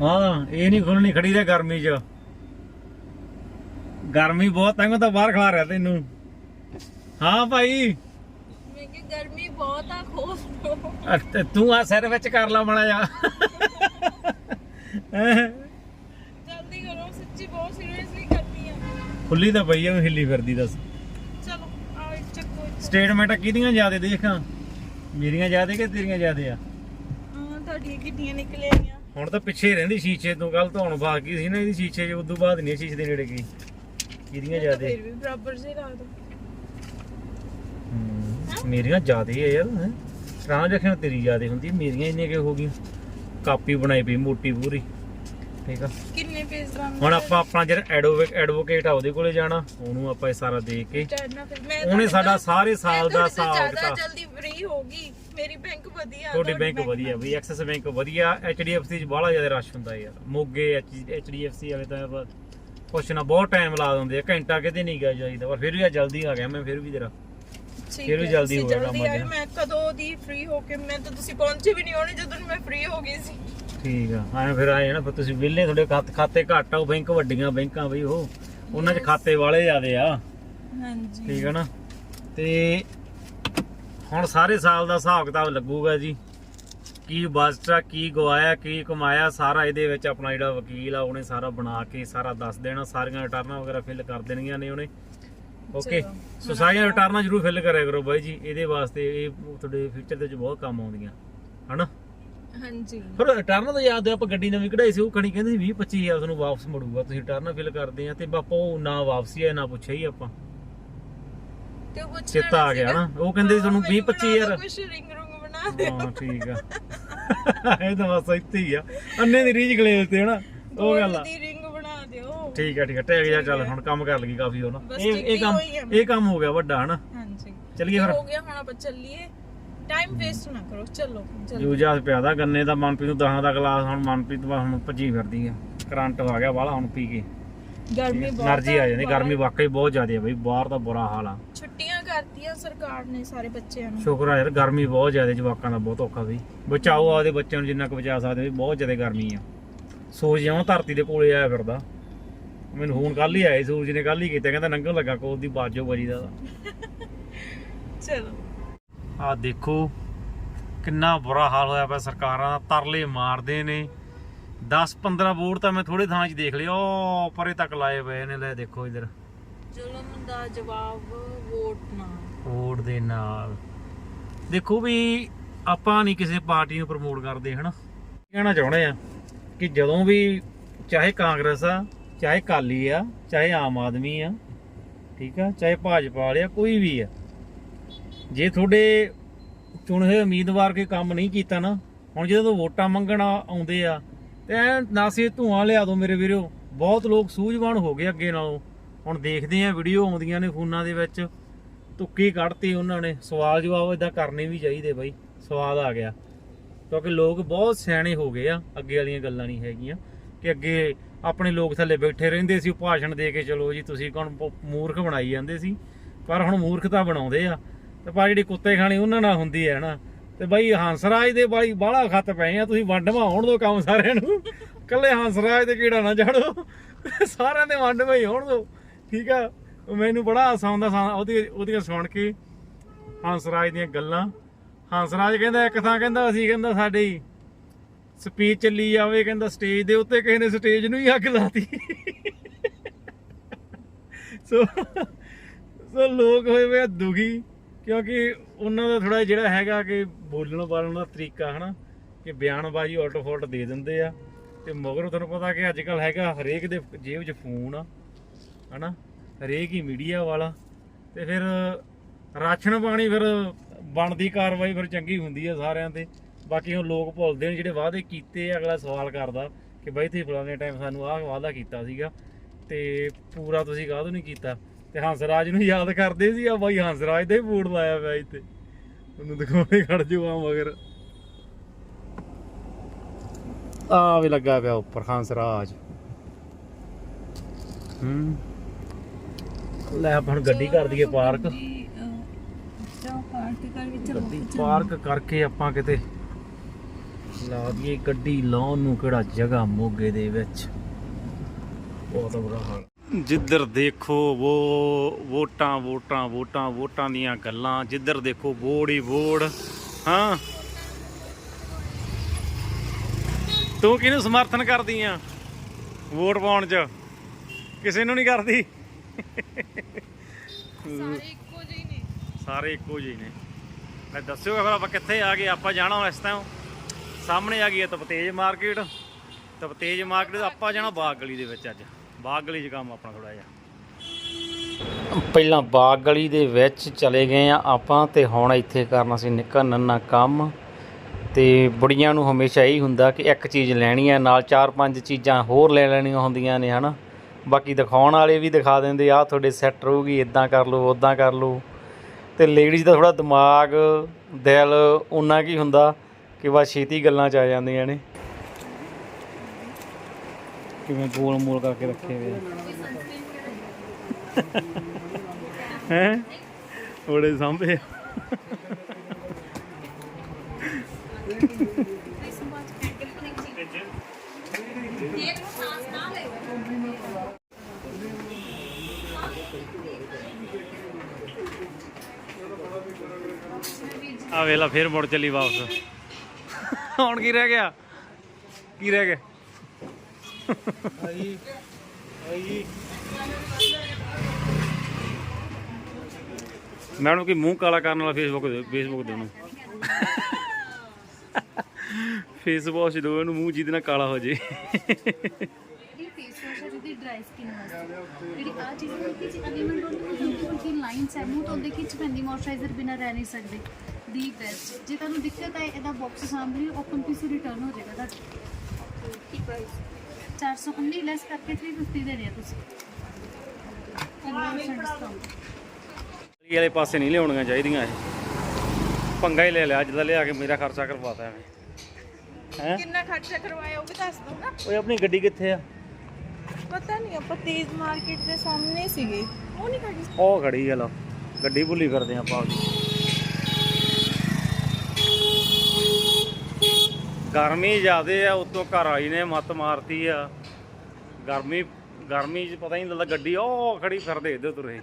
ਹਾਂ, ਇਹ ਨਹੀਂ ਖੁੱਲਣੀ ਖੜੀ ਰਹਿ ਗਰਮੀ 'ਚ। ਗਰਮੀ ਬਹੁਤ ਤੰਗ ਤਾਂ ਬਾਹਰ ਖਲਾ ਰਿਹਾ ਤੈਨੂੰ। ਹਾਂ ਭਾਈ। ਕਿ ਗਰਮੀ ਬਹੁਤ ਆ ਖੋਸ ਲੋ ਅ, ਤੇ ਤੂੰ ਆ ਸਿਰ ਵਿੱਚ ਕਰ ਲਾ ਮੜਾ ਜਾ ਜਲਦੀ ਕਰੋ ਸੱਚੀ ਬਹੁਤ ਸੀਰੀਅਸਲੀ ਖੁੱਲੀ ਤਾਂ ਪਈ ਆ ਵੀ ਹਿੱਲੀ ਫਿਰਦੀ ਦੱਸ। ਚਲੋ ਆਓ ਇੱਕ ਚੱਕੋ ਇੱਕ ਸਟੇਟਮੈਂਟ ਕਿਹਦੀਆਂ ਜ਼ਿਆਦੇ ਦੇਖਾਂ? ਮੇਰੀਆਂ ਜ਼ਿਆਦੇ ਕਿ ਤੇਰੀਆਂ ਜ਼ਿਆਦੇ ਆ? ਹਾਂ ਤੁਹਾਡੀਆਂ ਕਿੰਨੀਆਂ ਨਿਕਲ ਆਈਆਂ ਹੁਣ ਤਾਂ ਪਿੱਛੇ ਰਹਿੰਦੀ ਸ਼ੀਸ਼ੇ ਤੋਂ ਕੱਲ ਧੋਣ ਬਾਕੀ ਸੀ ਨਾ ਇਹਦੀ ਸ਼ੀਸ਼ੇ 'ਚ ਉਦੋਂ ਬਾਅਦ ਨਹੀਂ ਸ਼ੀਸ਼ੇ ਦੇ ਨੇੜੇ ਗਈ। ਕਿਹਦੀਆਂ ਜ਼ਿਆਦੇ? ਫਿਰ ਵੀ ਬਰਾਬਰ ਸੇ ਲਾ ਦੋ। ਹਮ, ਮੇਰੀਆਂ ਜ਼ਿਆਦੇ ਆ ਯਾਰ ਹੈਂ। ਟ੍ਰਾਂਜੈਕਸ਼ਨ ਤੇਰੀ ਜ਼ਿਆਦੇ ਹੁੰਦੀ ਮੇਰੀਆਂ ਇੰਨੀਆਂ ਕਿ ਹੋ ਗਈਆਂ? ਕਾਪੀ ਬਣਾਈ ਪਈ ਮੋਟੀ ਪੂਰੀ ਠੀਕ ਆ? ਕਿੰਨੇ ਪੇਜ ਦਾ ਹੁਣ ਆਪਾਂ ਆਪਣਾ ਜਿਹੜਾ ਐਡਵੋਕੇਟ ਐਡਵੋਕੇਟ ਆ ਉਹਦੇ ਕੋਲੇ ਜਾਣਾ ਉਹਨੂੰ ਆਪਾਂ ਇਹ ਸਾਰਾ ਦੇਖ ਕੇ ਉਹਨੇ ਸਾਡਾ ਸਾਰੇ ਸਾਲ ਦਾ ਹਿਸਾਬ ਕਿਤਾਬ। ਜਲਦੀ ਫ੍ਰੀ ਹੋਗੀ ਮੇਰੀ ਬੈਂਕ ਵਧੀਆ ਤੁਹਾਡੀ ਬੈਂਕ ਵਧੀਆ ਵੀ ਐਕਸਿਸ ਬੈਂਕ ਵਧੀਆ ਐਚਡੀਐਫਸੀ ਚ ਬਾਹਲਾ ਜ਼ਿਆਦਾ ਰਸ਼ ਹੁੰਦਾ ਯਾਰ। ਮੋਗੇ ਐਚਡੀਐਫਸੀ ਵਾਲੇ ਤਾਂ ਕੁਛ ਨਾ ਬਹੁਤ ਟਾਈਮ ਲਾ ਦਿੰਦੇ ਆ ਘੰਟਾ ਕਿਤੇ ਨਹੀਂ ਗਿਆ ਜਾਈਦਾ ਪਰ ਫਿਰ ਵੀ ਆ ਜਲਦੀ ਆ ਗਿਆ ਮੈਂ ਫਿਰ ਵੀ ਜਰਾ ਫਿਰ ਵੀ ਜਲਦੀ ਹੋ ਜਾਣਾ ਜਲਦੀ। ਮੈਂ ਕਦੋਂ ਦੀ ਫ੍ਰੀ ਹੋ ਕੇ ਮੈਂ ਤਾਂ ਤੁਸੀਂ ਪਹੁੰਚੇ ਵੀ ਨਹੀਂ ਹੋਣੇ ਜਦੋਂ ਮੈਂ ਫ੍ਰੀ ਹੋ ਗਈ ਸੀ। ਠੀਕ ਆ ਐਂ ਫਿਰ ਆਏ ਨਾ ਫਿਰ ਤੁਸੀਂ ਵਿਹਲੇ ਤੁਹਾਡੇ ਖਾਤ- ਖਾਤੇ ਘੱਟ ਆ ਉਹ ਬੈਂਕ ਵੱਡੀਆਂ ਬੈਂਕਾਂ ਬਈ ਉਹ ਉਹਨਾਂ 'ਚ ਖਾਤੇ ਵਾਲੇ ਜ਼ਿਆਦੇ ਆ। ਹਾਂਜੀ। ਠੀਕ ਹੈ ਨਾ? ਤੇ ਹੁਣ ਸਾਰੇ ਸਾਲ ਦਾ ਹਿਸਾਬ ਕਿਤਾਬ ਲੱਗੂਗਾ ਜੀ। ਕੀ ਬਜਟ ਆ ਕੀ ਗਵਾਇਆ ਕੀ ਕਮਾਇਆ ਸਾਰਾ ਇਹਦੇ ਵਿੱਚ ਆਪਣਾ ਜਿਹੜਾ ਵਕੀਲ ਆ ਉਹਨੇ ਸਾਰਾ ਬਣਾ ਕੇ ਸਾਰਾ ਦੱਸ ਦੇਣਾ ਸਾਰੀਆਂ ਰਿਟਰਨਾਂ ਵਗੈਰਾ ਫਿਲ ਕਰ ਦੇਣੀਆਂ ਨੇ ਉਹਨੇ। ਓਕੇ। ਸੋ ਸਾਰੀਆਂ ਰਿਟਰਨਾਂ ਜ਼ਰੂਰ ਫਿਲ ਕਰਿਆ ਕਰੋ ਬਾਈ ਜੀ। ਇਹਦੇ ਵਾਸਤੇ ਇਹ ਤੁਹਾਡੇ ਫਿਊਚਰ ਦੇ ਵਿੱਚ ਬਹੁਤ ਕੰਮ ਆਉਂਦੀਆਂ। ਹਨਾ? ਹਾਂਜੀ। ਪਰ ਰਿਟਰਨ ਤਾਂ ਯਾਦ ਹੈ ਆਪਾਂ ਗੱਡੀ ਨਵੀਂ ਕਢਾਈ ਸੀ ਉਹ ਕਣੀ ਕਹਿੰਦੇ ਸੀ 20 25000 ਤੁਹਾਨੂੰ ਵਾਪਸ ਮੁੜੂਗਾ। ਤੁਸੀਂ ਰਿਟਰਨ ਫਿਲ ਕਰਦੇ ਆ ਤੇ ਬਾਪਾ ਉਹ ਨਾ ਵਾਪਸੀ ਆਇਆ ਨਾ ਪੁੱਛਿਆ ਹੀ ਆਪਾਂ। ਤੇ ਉਹ ਪੁੱਛ ਚੇਤਾ ਆ ਗਿਆ ਨਾ। ਉਹ ਕਹਿੰਦੇ ਸੀ ਤੁਹਾਨੂੰ 20 25000 ਕੁਝ ਰਿੰਗ ਰੁੰਗ ਬਣਾ ਦੇ ਹਾਂ ਠੀਕ ਆ। ਇਹ ਤਾਂ ਬਸ ਇੱਥੇ ਹੀ ਆ। ਅੰਨੇ ਦੀ ਰੀਝ ਗਲੇ ਤੇ ਹਨਾ? ਉਹ ਗੱਲ ਆ। ਦੀ ਰਿੰਗ ਠੀਕ ਹੈ ਠੀਕ ਹੈ। ਟੈਗ ਜਾ ਚੱਲ ਹੁਣ ਕੰਮ ਕਰ ਲਗੀ ਕਾਫੀ ਉਹ ਇਹ ਇਹ ਕੰਮ ਇਹ ਕੰਮ ਹੋ ਗਿਆ ਵੱਡਾ ਹਨਾ? ਹਾਂਜੀ। ਚੱਲੀਏ ਇਹ ਫਿਰ। ਹੋ ਗਿਆ ਹੁਣ ਆਪਾਂ ਚੱਲੀਏ। ਟਾਈਮ ਵੇਸਟ ਨਾ ਕਰੋ। ਚਲੋ ਚਲੋ। ਯੂਜਾ ਪਿਆਦਾ ਗੰਨੇ ਦਾ ਮਨਪ੍ਰੀਤ ਨੂੰ ਦਹਾਂ ਦਾ ਗਲਾਸ ਹੁਣ ਮਨਪ੍ਰੀਤ ਵਾ ਹੁਣ ਭੱਜੀ ਫਿਰਦੀ ਆ। ਕਰੰਟ ਆ ਗਿਆ ਵਾਲਾ ਹੁਣ ਪੀ ਕੇ। ਗਰਮੀ ਬਹੁਤ ਐਨਰਜੀ ਆ ਜਾਂਦੀ ਗਰਮੀ ਵਾਕਈ ਬਹੁਤ ਜ਼ਿਆਦਾ ਹੈ ਬਈ ਬਾਹਰ ਦਾ ਬੁਰਾ ਹਾਲ ਆ। ਛੁੱਟੀਆਂ ਕਰਤੀਆਂ ਸਰਕਾਰ ਨੇ ਸਾਰੇ ਬੱਚਿਆਂ ਨੂੰ। ਸ਼ੁਕਰ ਆ ਯਾਰ ਗਰਮੀ ਬਹੁਤ ਜ਼ਿਆਦਾ ਜਵਾਕਾਂ ਦਾ ਬਹੁਤ ਔਖਾ ਬਈ। ਬਚਾਓ ਆਪਦੇ ਬੱਚਿਆਂ ਨੂੰ ਜਿੰਨਾ ਕੁ ਬਚਾ ਸਕਦੇ ਬਹੁਤ ਜ਼ਿਆਦਾ ਗਰਮੀ ਆ। ਸੋਚ ਜਾਉਂ ਧਰਤੀ ਦੇ ਕੋਲੇ ਆਇਆ ਫਿਰਦਾ। ਮੈਨੂੰ ਹੁਣ ਕੱਲ ਹੀ ਆਏ ਸੂਰਜ ਨੇ ਕੱਲ ਹੀ ਕੀਤਾ ਕਹਿੰਦਾ ਨੰਗਣ ਲੱਗਾ ਕੋਲ ਦੀ ਬਾਜੋ ਬਜੀ ਦਾ। ਚਲੋ। ਆ ਦੇਖੋ ਕਿੰਨਾ ਬੁਰਾ ਹਾਲ ਹੋਇਆ ਪਿਆ ਸਰਕਾਰਾਂ ਦਾ ਤਰਲੇ ਮਾਰਦੇ ਨੇ। 10 15 ਵੋਟ ਤਾਂ ਮੈਂ ਥੋੜੇ ਥਾਂ 'ਚ ਦੇਖ ਲਿਆ ਉਹ ਪਰੇ ਤੱਕ ਲਾਏ ਪਏ ਨੇ ਲੈ ਦੇਖੋ ਇਧਰ। ਜ਼ੁਲਮ ਦਾ ਜਵਾਬ ਵੋਟ ਨਾ। ਵੋਟ ਦੇ ਨਾਲ। ਦੇਖੋ ਵੀ ਆਪਾਂ ਨਹੀਂ ਕਿਸੇ ਪਾਰਟੀ ਨੂੰ ਪ੍ਰਮੋਟ ਕਰਦੇ ਹਨਾ? ਕਹਿਣਾ ਚਾਹੁੰਦੇ ਆ ਕਿ ਜਦੋਂ ਵੀ ਚਾਹੇ ਕਾਂਗਰਸ ਆ ਚਾਹੇ ਕਾਲੀ ਆ, ਚਾਹੇ ਆਮ ਆਦਮੀ ਆ, ਠੀਕ ਆ, ਚਾਹੇ ਭਾਜਪਾ ਵਾਲੇ ਆ, ਕੋਈ ਵੀ ਆ। ਜੇ ਤੁਹਾਡੇ ਚੁਣੇ ਹੋਏ ਉਮੀਦਵਾਰ ਕੋਈ ਕੰਮ ਨਹੀਂ ਕੀਤਾ ਨਾ, ਹੁਣ ਜਦੋਂ ਵੋਟਾਂ ਮੰਗਣ ਆਉਂਦੇ ਆ, ਤੇ ਐਨ ਨਾਸੇ ਧੂਆਂ ਲਿਆ ਦੋ ਮੇਰੇ ਵੀਰੋ। ਬਹੁਤ ਲੋਕ ਸੂਝਵਾਨ ਹੋ ਗਏ ਅੱਗੇ ਨਾਲੋਂ। ਹੁਣ ਦੇਖਦੇ ਆ, ਵੀਡੀਓ ਆਉਂਦੀਆਂ ਨੇ ਫੋਨਾਂ ਦੇ ਵਿੱਚ। ਤੁੱਕੀ ਕੱਢਤੀ ਉਹਨਾਂ ਨੇ। ਸਵਾਲ ਜਵਾਬ ਇਦਾਂ ਕਰਨੇ ਵੀ ਚਾਹੀਦੇ ਬਾਈ। ਸਵਾਦ ਆ ਗਿਆ। ਕਿਉਂਕਿ ਲੋਕ ਬਹੁਤ ਸਿਆਣੇ ਹੋ ਗਏ ਆ, ਅੱਗੇ ਵਾਲੀਆਂ ਗੱਲਾਂ ਨਹੀਂ ਹੈਗੀਆਂ। ਕਿ ਅੱਗੇ ਆਪਣੇ ਲੋਕ ਥੱਲੇ ਬੈਠੇ ਰਹਿੰਦੇ ਸੀ ਭਾਸ਼ਣ ਦੇ ਕੇ ਚਲੋ ਜੀ, ਤੁਸੀਂ ਕੌਣ ਮੂਰਖ ਬਣਾਈ ਜਾਂਦੇ ਸੀ। ਪਰ ਹੁਣ ਮੂਰਖਤਾ ਬਣਾਉਂਦੇ ਆ। ਤੇ ਪਰ ਜਿਹੜੀ ਕੁੱਤੇ ਖਾਣੀ, ਉਹਨਾਂ ਨਾਲ ਹੁੰਦੀ ਹੈ ਨਾ। ਤੇ ਬਾਈ ਹੰਸਰਾਜ ਦੇ ਬਾਈ ਬਾਹਲਾ ਖੱਤ ਪਏ ਆ, ਤੁਸੀਂ ਵੰਡਵਾ ਹੋਣ ਦੋ ਕੰਮ ਸਾਰਿਆਂ ਨੂੰ। ਕੱਲੇ ਹੰਸਰਾਜ ਤੇ ਕੀੜਾ ਨਾ ਜਾਣੋ। ਸਾਰਿਆਂ ਦੇ ਵੰਡਵਾ ਹੀ ਹੋਣ ਦੋ। ਠੀਕ ਆ? ਮੈਨੂੰ ਬੜਾ ਆਸਾ ਹੁੰਦਾ ਉਹਦੀ ਉਹਦੀਆਂ ਸੁਣ ਕੇ ਹੰਸਰਾਜ ਦੀਆਂ ਗੱਲਾਂ। ਹੰਸਰਾਜ ਕਹਿੰਦਾ, ਇੱਕ ਥਾਂ ਕਹਿੰਦਾ, ਅਸੀਂ ਕਹਿੰਦਾ ਸਾਡੀ ਸਪੀਚ ਚੱਲੀ ਜਾਵੇ, ਕਹਿੰਦਾ ਸਟੇਜ ਦੇ ਉੱਤੇ ਕਿਸੇ ਨੇ ਸਟੇਜ ਨੂੰ ਹੀ ਅੱਗ ਲਾਤੀ। ਸੋ ਸੋ ਲੋਕ ਹੋਏ ਹੋਏ ਆ ਦੁਖੀ, ਕਿਉਂਕਿ ਉਹਨਾਂ ਦਾ ਥੋੜਾ ਜਿਹੜਾ ਹੈਗਾ ਕਿ ਬੋਲਣ ਬਾਲਣ ਦਾ ਤਰੀਕਾ, ਹਨਾ, ਕਿ ਬਿਆਨਬਾਜ਼ੀ ਆਟੋ ਫੋਲਟ ਦੇ ਦਿੰਦੇ ਆ। ਤੇ ਮਗਰੋਂ ਤੁਹਾਨੂੰ ਪਤਾ ਕਿ ਅੱਜ ਕੱਲ ਹੈਗਾ ਹਰੇਕ ਦੇ ਜੇਬ 'ਚ ਫੋਨ ਆ, ਹਨਾ, ਹਰੇਕ ਹੀ ਮੀਡੀਆ ਵਾਲਾ। ਤੇ ਫਿਰ ਰਾਸ਼ਨ ਪਾਣੀ ਫਿਰ ਬਣਦੀ ਕਾਰਵਾਈ ਫਿਰ ਚੰਗੀ ਹੁੰਦੀ ਆ ਸਾਰਿਆਂ ਤੇ। ਬਾਕੀ ਹੁਣ ਲੋਕ ਭੁੱਲਦੇ ਨੇ ਜਿਹੜੇ ਵਾਅਦੇ ਕੀਤੇ ਅਗਲਾ ਸਵਾਲ ਕਰਦਾ ਕਿ ਬਾਈ ਤੁਸੀਂ ਫਲਾਣੇ ਟਾਈਮ ਸਾਨੂੰ ਆਹ ਵਾਅਦਾ ਕੀਤਾ ਸੀਗਾ ਤੇ ਪੂਰਾ ਤੁਸੀਂ ਕਾਹਦੋਂ ਨਹੀਂ ਕੀਤਾ? ਤੇ ਹੰਸਰਾਜ ਨੂੰ ਯਾਦ ਕਰਦੇ ਸੀ ਆ ਬਾਈ ਹੰਸਰਾਜ ਦਾ ਹੀ ਬੋਰਡ ਲਾਇਆ ਪਿਆ ਇੱਥੇ। ਉਹਨੂੰ ਦਿਖਾਉਣੇ ਖੜ ਜਾਓ ਆ ਮਗਰ। ਆ ਵੀ ਲੱਗਾ ਪਿਆ ਉੱਪਰ ਹੰਸਰਾਜ। ਹੂੰ। ਲੈ ਆਪਾਂ ਹੁਣ ਗੱਡੀ ਕਰ ਦਈਏ ਪਾਰਕ। ਪਾਰਕ ਕਰਕੇ ਆਪਾਂ ਕਿਤੇ ਲਾ ਦਈਏ ਗੱਡੀ ਲਾਉਣ ਨੂੰ ਕਿਹੜਾ ਜਗ੍ਹਾ ਮੋਗੇ ਦੇ ਵਿੱਚ। ਬਹੁਤ ਬੁਰਾ ਹਾਲ। ਜਿੱਧਰ ਦੇਖੋ ਉਹ ਵੋਟਾਂ ਵੋਟਾਂ ਵੋਟਾਂ ਵੋਟਾਂ ਦੀਆਂ ਗੱਲਾਂ। ਜਿੱਧਰ ਦੇਖੋ ਵੋਟ ਹੀ ਵੋਟ ਹਾਂ। ਤੂੰ ਕਿਹਨੂੰ ਸਮਰਥਨ ਕਰਦੀ ਆ ਵੋਟ ਪਾਉਣ 'ਚ? ਕਿਸੇ ਨੂੰ ਨਹੀਂ ਕਰਦੀ? ਸਾਰੇ ਇੱਕੋ ਜਿਹੇ ਨੇ। ਸਾਰੇ ਇੱਕੋ ਜਿਹੇ ਨੇ। ਮੈਂ ਦੱਸਿਓ ਫਿਰ ਆਪਾਂ ਕਿੱਥੇ ਆ ਗਏ ਆਪਾਂ ਜਾਣਾ ਇਸ ਟਾਈਮ ਸਾਹਮਣੇ ਆ ਗਈ ਹੈ ਤਪਤੇਜ ਮਾਰਕੀਟ। ਤਪਤੇਜ ਮਾਰਕੀਟ ਆਪਾਂ ਜਾਣਾ ਬਾਗ ਗਲੀ ਦੇ ਵਿੱਚ ਅੱਜ। ਬਾਗ ਗਲੀ 'ਚ ਕੰਮ ਆਪਣਾ ਥੋੜਾ ਜਿਹਾ। ਪਹਿਲਾਂ ਬਾਗ ਗਲੀ ਦੇ ਵਿੱਚ ਚਲੇ ਗਏ ਆ ਆਪਾਂ ਤੇ ਹੁਣ ਇੱਥੇ ਕਰਨਾ ਸੀ ਨਿੱਕਾ ਨੰਨਾ ਕੰਮ। ਤੇ ਬੁੜੀਆਂ ਨੂੰ ਹਮੇਸ਼ਾ ਇਹੀ ਹੁੰਦਾ ਕਿ ਇੱਕ ਚੀਜ਼ ਲੈਣੀ ਹੈ ਨਾਲ ਚਾਰ ਪੰਜ ਚੀਜ਼ਾਂ ਹੋਰ ਲੈ ਲੈਣੀਆਂ ਹੁੰਦੀਆਂ ਨੇ, ਹਨਾ? ਬਾਕੀ ਦਿਖਾਉਣ ਵਾਲੇ ਵੀ ਦਿਖਾ ਦਿੰਦੇ ਆ ਤੁਹਾਡੇ ਸੈੱਟ ਰਹੂਗੀ ਇਦਾਂ ਕਰ ਲਓ ਉਦਾਂ ਕਰ ਲਓ। ਤੇ ਲੇਡੀਜ਼ ਦਾ ਥੋੜਾ ਦਿਮਾਗ, ਦਿਲ ਉਹਨਾਂ ਕੀ ਹੁੰਦਾ। ਕਿ ਬਸ ਛੇਤੀ ਗੱਲਾਂ ਚ ਆ ਜਾਂਦੀਆਂ ਨੇ। ਕਿਵੇਂ ਗੋਲ ਮੋਲ ਕਰਕੇ ਰੱਖੇ ਹੋਏ ਹੈ? ਬੜੇ ਸਾਂਭੇ ਆ। ਵੇਲਾ ਫੇਰ ਮੁੜ ਚਲੀ ਵਾਪਸ। ਹੁਣ ਕੀ ਰਹਿ ਗਿਆ? ਕੀ ਰਹਿ ਗਿਆ? ਆਈ ਆਈ ਮੈਂ ਉਹਨੂੰ ਕੀ ਮੂੰਹ ਕਾਲਾ ਕਰਨ ਵਾਲਾ ਫੇਸਬੁੱਕ ਦੇ ਫੇਸਬੁੱਕ ਦੇ ਉਹਨੂੰ? ਫੇਸ ਵਾਸ਼ ਦੋ ਉਹਨੂੰ ਮੂੰਹ ਜਿਹਦੇ ਨਾਲ ਕਾਲਾ ਹੋ ਜੇ। ਇਹ ਫੇਸ ਵਾਸ਼ ਹੈ, ਜਿਹਦੀ ਡਰਾਈ ਸਕਿਨ ਵਾਸਤੇ। ਜਿਹੜੀ ਆ ਚੀਜ਼ ਹੁੰਦੀ ਸੀ ਅਗੇ ਮੈਂ ਤੁਹਾਨੂੰ ਕਿ ਲਾਈਨਸ ਹੈ। ਮੂੰਹ ਤੋਂ ਦੇਖੀ ਚ ਪੈਂਦੀ ਮੋਇਸਚਰਾਈਜ਼ਰ ਬਿਨਾ ਰਹਿ ਨਹੀਂ ਸਕਦੇ। ਦੀ ਬੈਸਟ ਜੇ ਤੁਹਾਨੂੰ ਦਿੱਕਤ ਹੈ ਇਹਦਾ ਬਾਕਸ ਸਾਹਮਣੇ ਓਪਨ ਪੀਸ ਰਿਟਰਨ ਹੋ ਜਾਏਗਾ ਤੁਹਾਡਾ। ਕੀ ਪ੍ਰਾਈਸ 419 ਲੈਸ ਕਰਕੇ 350 ਦੇਣੇ ਆ ਤੁਸੀਂ। 10% ਡਿਸਕਾਊਂਟ ਗਲੀ ਵਾਲੇ ਪਾਸੇ ਨਹੀਂ ਲਿਆਉਣੀਆਂ ਚਾਹੀਦੀਆਂ ਇਹ। ਪੰਗਾ ਹੀ ਲੈ ਲਿਆ ਅੱਜ ਦਾ ਲਿਆ ਕੇ ਮੇਰਾ ਖਰਚਾ ਕਰਵਾਤਾ ਐਵੇਂ। ਹੈ? ਕਿੰਨਾ ਖਰਚਾ ਕਰਵਾਇਆ ਉਹ ਵੀ ਦੱਸ ਦੋ ਨਾ। ਓਏ ਆਪਣੀ ਗੱਡੀ ਕਿੱਥੇ ਆ? ਪਤਾ ਨਹੀਂ ਆਪਾਂ ਤੇਜ਼ ਮਾਰਕੀਟ ਦੇ ਸਾਹਮਣੇ ਸੀਗੇ। ਉਹ ਨਹੀਂ ਖੜੀ। ਉਹ ਖੜੀ ਆ ਲੋ। ਗੱਡੀ ਭੁੱਲੀ ਫਿਰਦੇ ਆਪਾਂ। ਆਪਦੀ। ਗਰਮੀ ਜ਼ਿਆਦੇ ਆ ਉਤੋਂ ਘਰ ਆਈ ਨੇ ਮੱਤ ਮਾਰਤੀ ਆ। ਗਰਮੀ ਗਰਮੀ 'ਚ ਪਤਾ ਹੀ ਨਹੀਂ ਲੱਗਦਾ ਗੱਡੀ ਉਹ ਖੜੀ ਫਿਰਦੇ ਇੱਧਰ ਤੁਰੇ।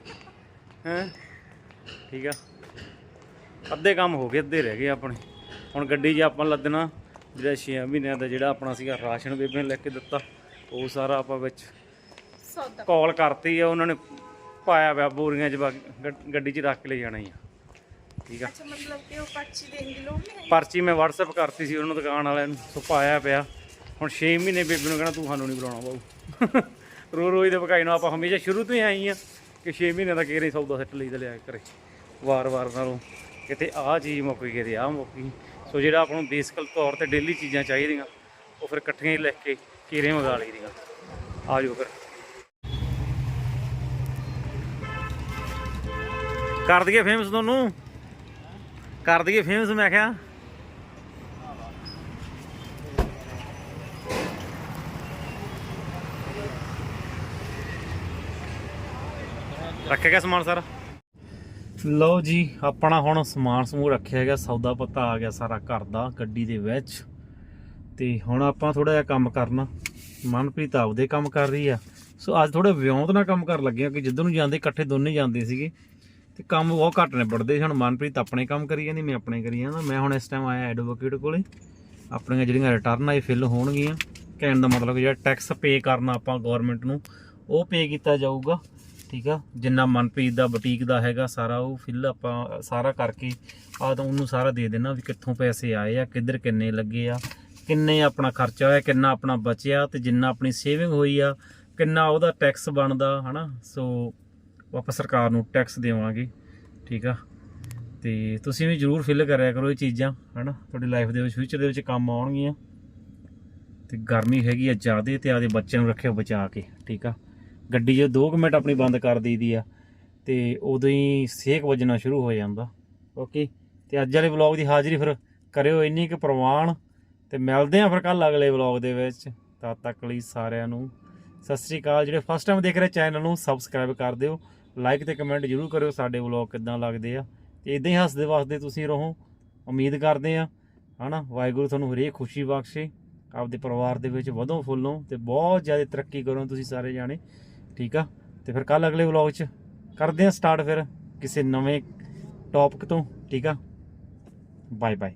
ਹੈ? ਠੀਕ ਆ। ਅੱਧੇ ਕੰਮ ਹੋ ਗਏ ਅੱਧੇ ਰਹਿ ਗਏ ਆਪਣੇ। ਹੁਣ ਗੱਡੀ 'ਚ ਆਪਾਂ ਲੱਦਣਾ ਜਿਹੜਾ 6 ਮਹੀਨਿਆਂ ਦਾ ਜਿਹੜਾ ਆਪਣਾ ਸੀਗਾ ਰਾਸ਼ਨ ਬੇਬੇ ਨੇ ਲੈ ਕੇ ਦਿੱਤਾ ਉਹ ਸਾਰਾ ਆਪਾਂ ਵਿੱਚ ਕਾਲ ਕਰਤੀ ਆ ਉਹਨਾਂ ਨੇ ਪਾਇਆ ਪਿਆ ਬੋਰੀਆਂ 'ਚ ਗੱਡੀ 'ਚ ਰੱਖ ਕੇ ਲੈ ਜਾਣਾ ਹੀ ਆ। ਠੀਕ ਆ। ਅੱਛਾ ਮਤਲਬ ਕਿ ਉਹ ਪਰਚੀ ਨਹੀਂ ਮੈਂ WhatsApp ਕਰਤੀ ਸੀ ਉਹਨਾਂ ਦੁਕਾਨ ਵਾਲਿਆਂ ਨੂੰ ਸੋ ਪਾਇਆ ਪਿਆ। ਹੁਣ 6 ਮਹੀਨੇ ਬੇਬੀ ਨੂੰ ਕਹਿਣਾ ਤੂੰ ਸਾਨੂੰ ਨਹੀਂ ਬੁਲਾਉਣਾ ਬਾਊ। ਰੋ ਰੋਈ ਦੇ ਭਕਾਈ ਨੂੰ ਆਪਾਂ ਹਮੇਸ਼ਾ ਸ਼ੁਰੂ ਤੋਂ ਹੀ ਆਈ ਆ ਕਿ 6 ਮਹੀਨੇ ਦਾ ਕਿਹੜੇ ਸੌਦਾ ਸੱਟ ਲਈ ਦਾ ਲਿਆ ਕੇ ਘਰੇ ਵਾਰ-ਵਾਰ ਨਾਲੋਂ ਕਿਤੇ ਆਹ ਚੀਜ਼ ਮੁੱਕ ਗਈ ਕਿਤੇ ਆਹ ਮੁੱਕ ਗਈ। ਸੋ ਜਿਹੜਾ ਆਪਾਂ ਨੂੰ ਬੇਸਿਕਲ ਤੌਰ ਤੇ ਡੇਲੀ ਚੀਜ਼ਾਂ ਚਾਹੀਦੀਆਂ ਉਹ ਫਿਰ ਇਕੱਠੀਆਂ ਹੀ ਲਿਖ ਕੇ ਕੀਰੇ ਮੰਗਾ ਲਈਦੀਆਂ। ਆ ਜਾਓ ਫਿਰ। ਕਰ ਦਈਏ ਫੇਮਸ ਤੁਹਾਨੂੰ ਕਰ ਦਈਏ ਫੇਮਸ ਮੈਂ ਕਿਹਾ। ਰੱਖੇਗਾ ਸਮਾਨ ਸਾਰਾ? ਲਓ ਜੀ, ਆਪਣਾ ਹੁਣ ਸਮਾਨ ਸਮੂਹ ਰੱਖਿਆ ਗਿਆ, ਸੌਦਾ ਪੱਤਾ ਆ ਗਿਆ ਸਾਰਾ ਘਰ ਦਾ, ਗੱਡੀ ਦੇ ਵਿੱਚ। ਤੇ ਹੁਣ ਆਪਾਂ ਥੋੜਾ ਜਿਹਾ ਕੰਮ ਕਰਨਾ। ਮਨਪ੍ਰੀਤ ਆਪਦੇ ਕੰਮ ਕਰ ਰਹੀ ਆ। ਸੋ ਅੱਜ ਥੋੜਾ ਵਿਉਂਤ ਨਾਲ ਕੰਮ ਕਰਨ ਲੱਗੇ ਆ, ਕਿ ਜਿੱਧਰ ਨੂੰ ਜਾਂਦੇ, ਇਕੱਠੇ ਦੋਨੇ ਜਾਂਦੇ ਸੀਗੇ। ਤੇ ਕੰਮ ਬਹੁਤ ਘੱਟ ਨੇ ਨਿਬੜਦੇ ਸੀ। ਹੁਣ ਮਨਪ੍ਰੀਤ ਆਪਣੇ ਕੰਮ ਕਰੀ ਜਾਂਦੀ ਮੈਂ ਆਪਣੇ ਕਰੀ ਜਾਂਦਾ ਮੈਂ ਹੁਣ ਇਸ ਟਾਈਮ ਆਇਆ ਐਡਵੋਕੇਟ ਕੋਲੇ। ਆਪਣੀਆਂ ਜਿਹੜੀਆਂ ਰਿਟਰਨ ਆਏ ਫਿਲ ਹੋਣਗੀਆਂ। ਕਹਿਣ ਦਾ ਮਤਲਬ ਜਿਹੜਾ ਟੈਕਸ ਪੇ ਕਰਨਾ ਆਪਾਂ ਗਵਰਨਮੈਂਟ ਨੂੰ, ਉਹ ਪੇ ਕੀਤਾ ਜਾਊਗਾ। ਠੀਕ ਆ? ਜਿੰਨਾ ਮਨਪ੍ਰੀਤ ਦਾ ਬੁਟੀਕ ਦਾ ਹੈਗਾ, ਸਾਰਾ ਉਹ ਫਿਲ ਆਪਾਂ, ਸਾਰਾ ਕਰਕੇ ਆ ਤਾਂ ਉਹਨੂੰ ਸਾਰਾ ਦੇ ਦੇਣਾ ਵੀ ਕਿੱਥੋਂ ਪੈਸੇ ਆਏ ਆ, ਕਿੱਧਰ ਕਿੰਨੇ ਲੱਗੇ ਆ, ਕਿੰਨੇ ਆਪਣਾ ਖਰਚਾ ਹੋਇਆ, ਕਿੰਨਾ ਆਪਣਾ ਬਚਿਆ ਤੇ ਜਿੰਨਾ ਆਪਣੀ ਸੇਵਿੰਗ ਹੋਈ ਆ, ਕਿੰਨਾ ਉਹਦਾ ਟੈਕਸ ਬਣਦਾ, ਹਨਾ? ਸੋ ਉਹ ਆਪਾਂ ਸਰਕਾਰ ਨੂੰ ਟੈਕਸ ਦੇਵਾਂਗੇ, ਠੀਕ ਆ? ਤੇ ਤੁਸੀਂ ਵੀ ਜਰੂਰ ਫਿਲ ਕਰਿਆ ਕਰੋ ਇਹ ਚੀਜ਼ਾਂ, ਹਨਾ? ਤੁਹਾਡੀ ਲਾਈਫ ਦੇ ਵਿੱਚ ਫਿਊਚਰ ਦੇ ਵਿੱਚ ਕੰਮ ਆਉਣਗੀਆਂ। ਤੇ ਗਰਮੀ ਹੈਗੀ ਆ ਜ਼ਿਆਦੇ ਤੇ ਆਦੇ ਬੱਚਿਆਂ ਨੂੰ ਰੱਖਿਓ ਬਚਾ ਕੇ, ਠੀਕ ਆ? ਗੱਡੀ ਜੇ 2 ਮਿੰਟ ਆਪਣੀ ਬੰਦ ਕਰ ਦਈਦੀ ਆ, ਤੇ ਉਦੋਂ ਹੀ ਸੇਕ ਵੱਜਣਾ ਸ਼ੁਰੂ ਹੋ ਜਾਂਦਾ ਓਕੇ ਤੇ ਅੱਜ ਵਾਲੇ ਵਲੌਗ ਦੀ ਹਾਜ਼ਰੀ ਫਿਰ ਕਰਿਓ ਇੰਨੀ ਕੁ ਪ੍ਰਵਾਨ, ਤੇ ਮਿਲਦੇ ਆ ਫਿਰ ਕੱਲ ਅਗਲੇ ਵਲੌਗ ਦੇ ਵਿੱਚ। ਤਦ ਤੱਕ ਲਈ ਸਾਰਿਆਂ ਨੂੰ ਸਤਿ ਸ੍ਰੀ ਅਕਾਲ। ਜਿਹੜੇ ਫਸਟ ਟਾਈਮ ਦੇਖ ਰਹੇ ਚੈਨਲ ਨੂੰ ਸਬਸਕ੍ਰਾਈਬ ਕਰ ਦਿਓ। ਲਾਈਕ ਤੇ ਕਮੈਂਟ ਜਰੂਰ ਕਰਿਓ ਸਾਡੇ ਵਲੌਗ ਕਿੱਦਾਂ ਲੱਗਦੇ ਆ। ਤੇ ਇਦਾਂ ਹੀ ਹੱਸਦੇ ਵਸਦੇ ਤੁਸੀਂ ਰਹੋ। ਉਮੀਦ ਕਰਦੇ ਆ, ਹਨਾ? ਵਾਹਿਗੁਰੂ ਤੁਹਾਨੂੰ ਹਰੇਕ ਖੁਸ਼ੀ ਬਖਸ਼ੇ। ਆਪਦੇ ਪਰਿਵਾਰ ਦੇ ਵਿੱਚ ਵਧੋ ਫੁੱਲੋ ਤੇ ਬਹੁਤ ਜ਼ਿਆਦਾ ਤਰੱਕੀ ਕਰੋ ਤੁਸੀਂ ਸਾਰੇ ਜਾਣੇ, ਠੀਕ ਆ? ਤੇ ਫਿਰ ਕੱਲ ਅਗਲੇ ਵਲੌਗ 'ਚ ਕਰਦੇ ਆ ਸਟਾਰਟ ਫਿਰ ਕਿਸੇ ਨਵੇਂ ਟੌਪਿਕ ਤੋਂ, ਠੀਕ ਆ? Bye bye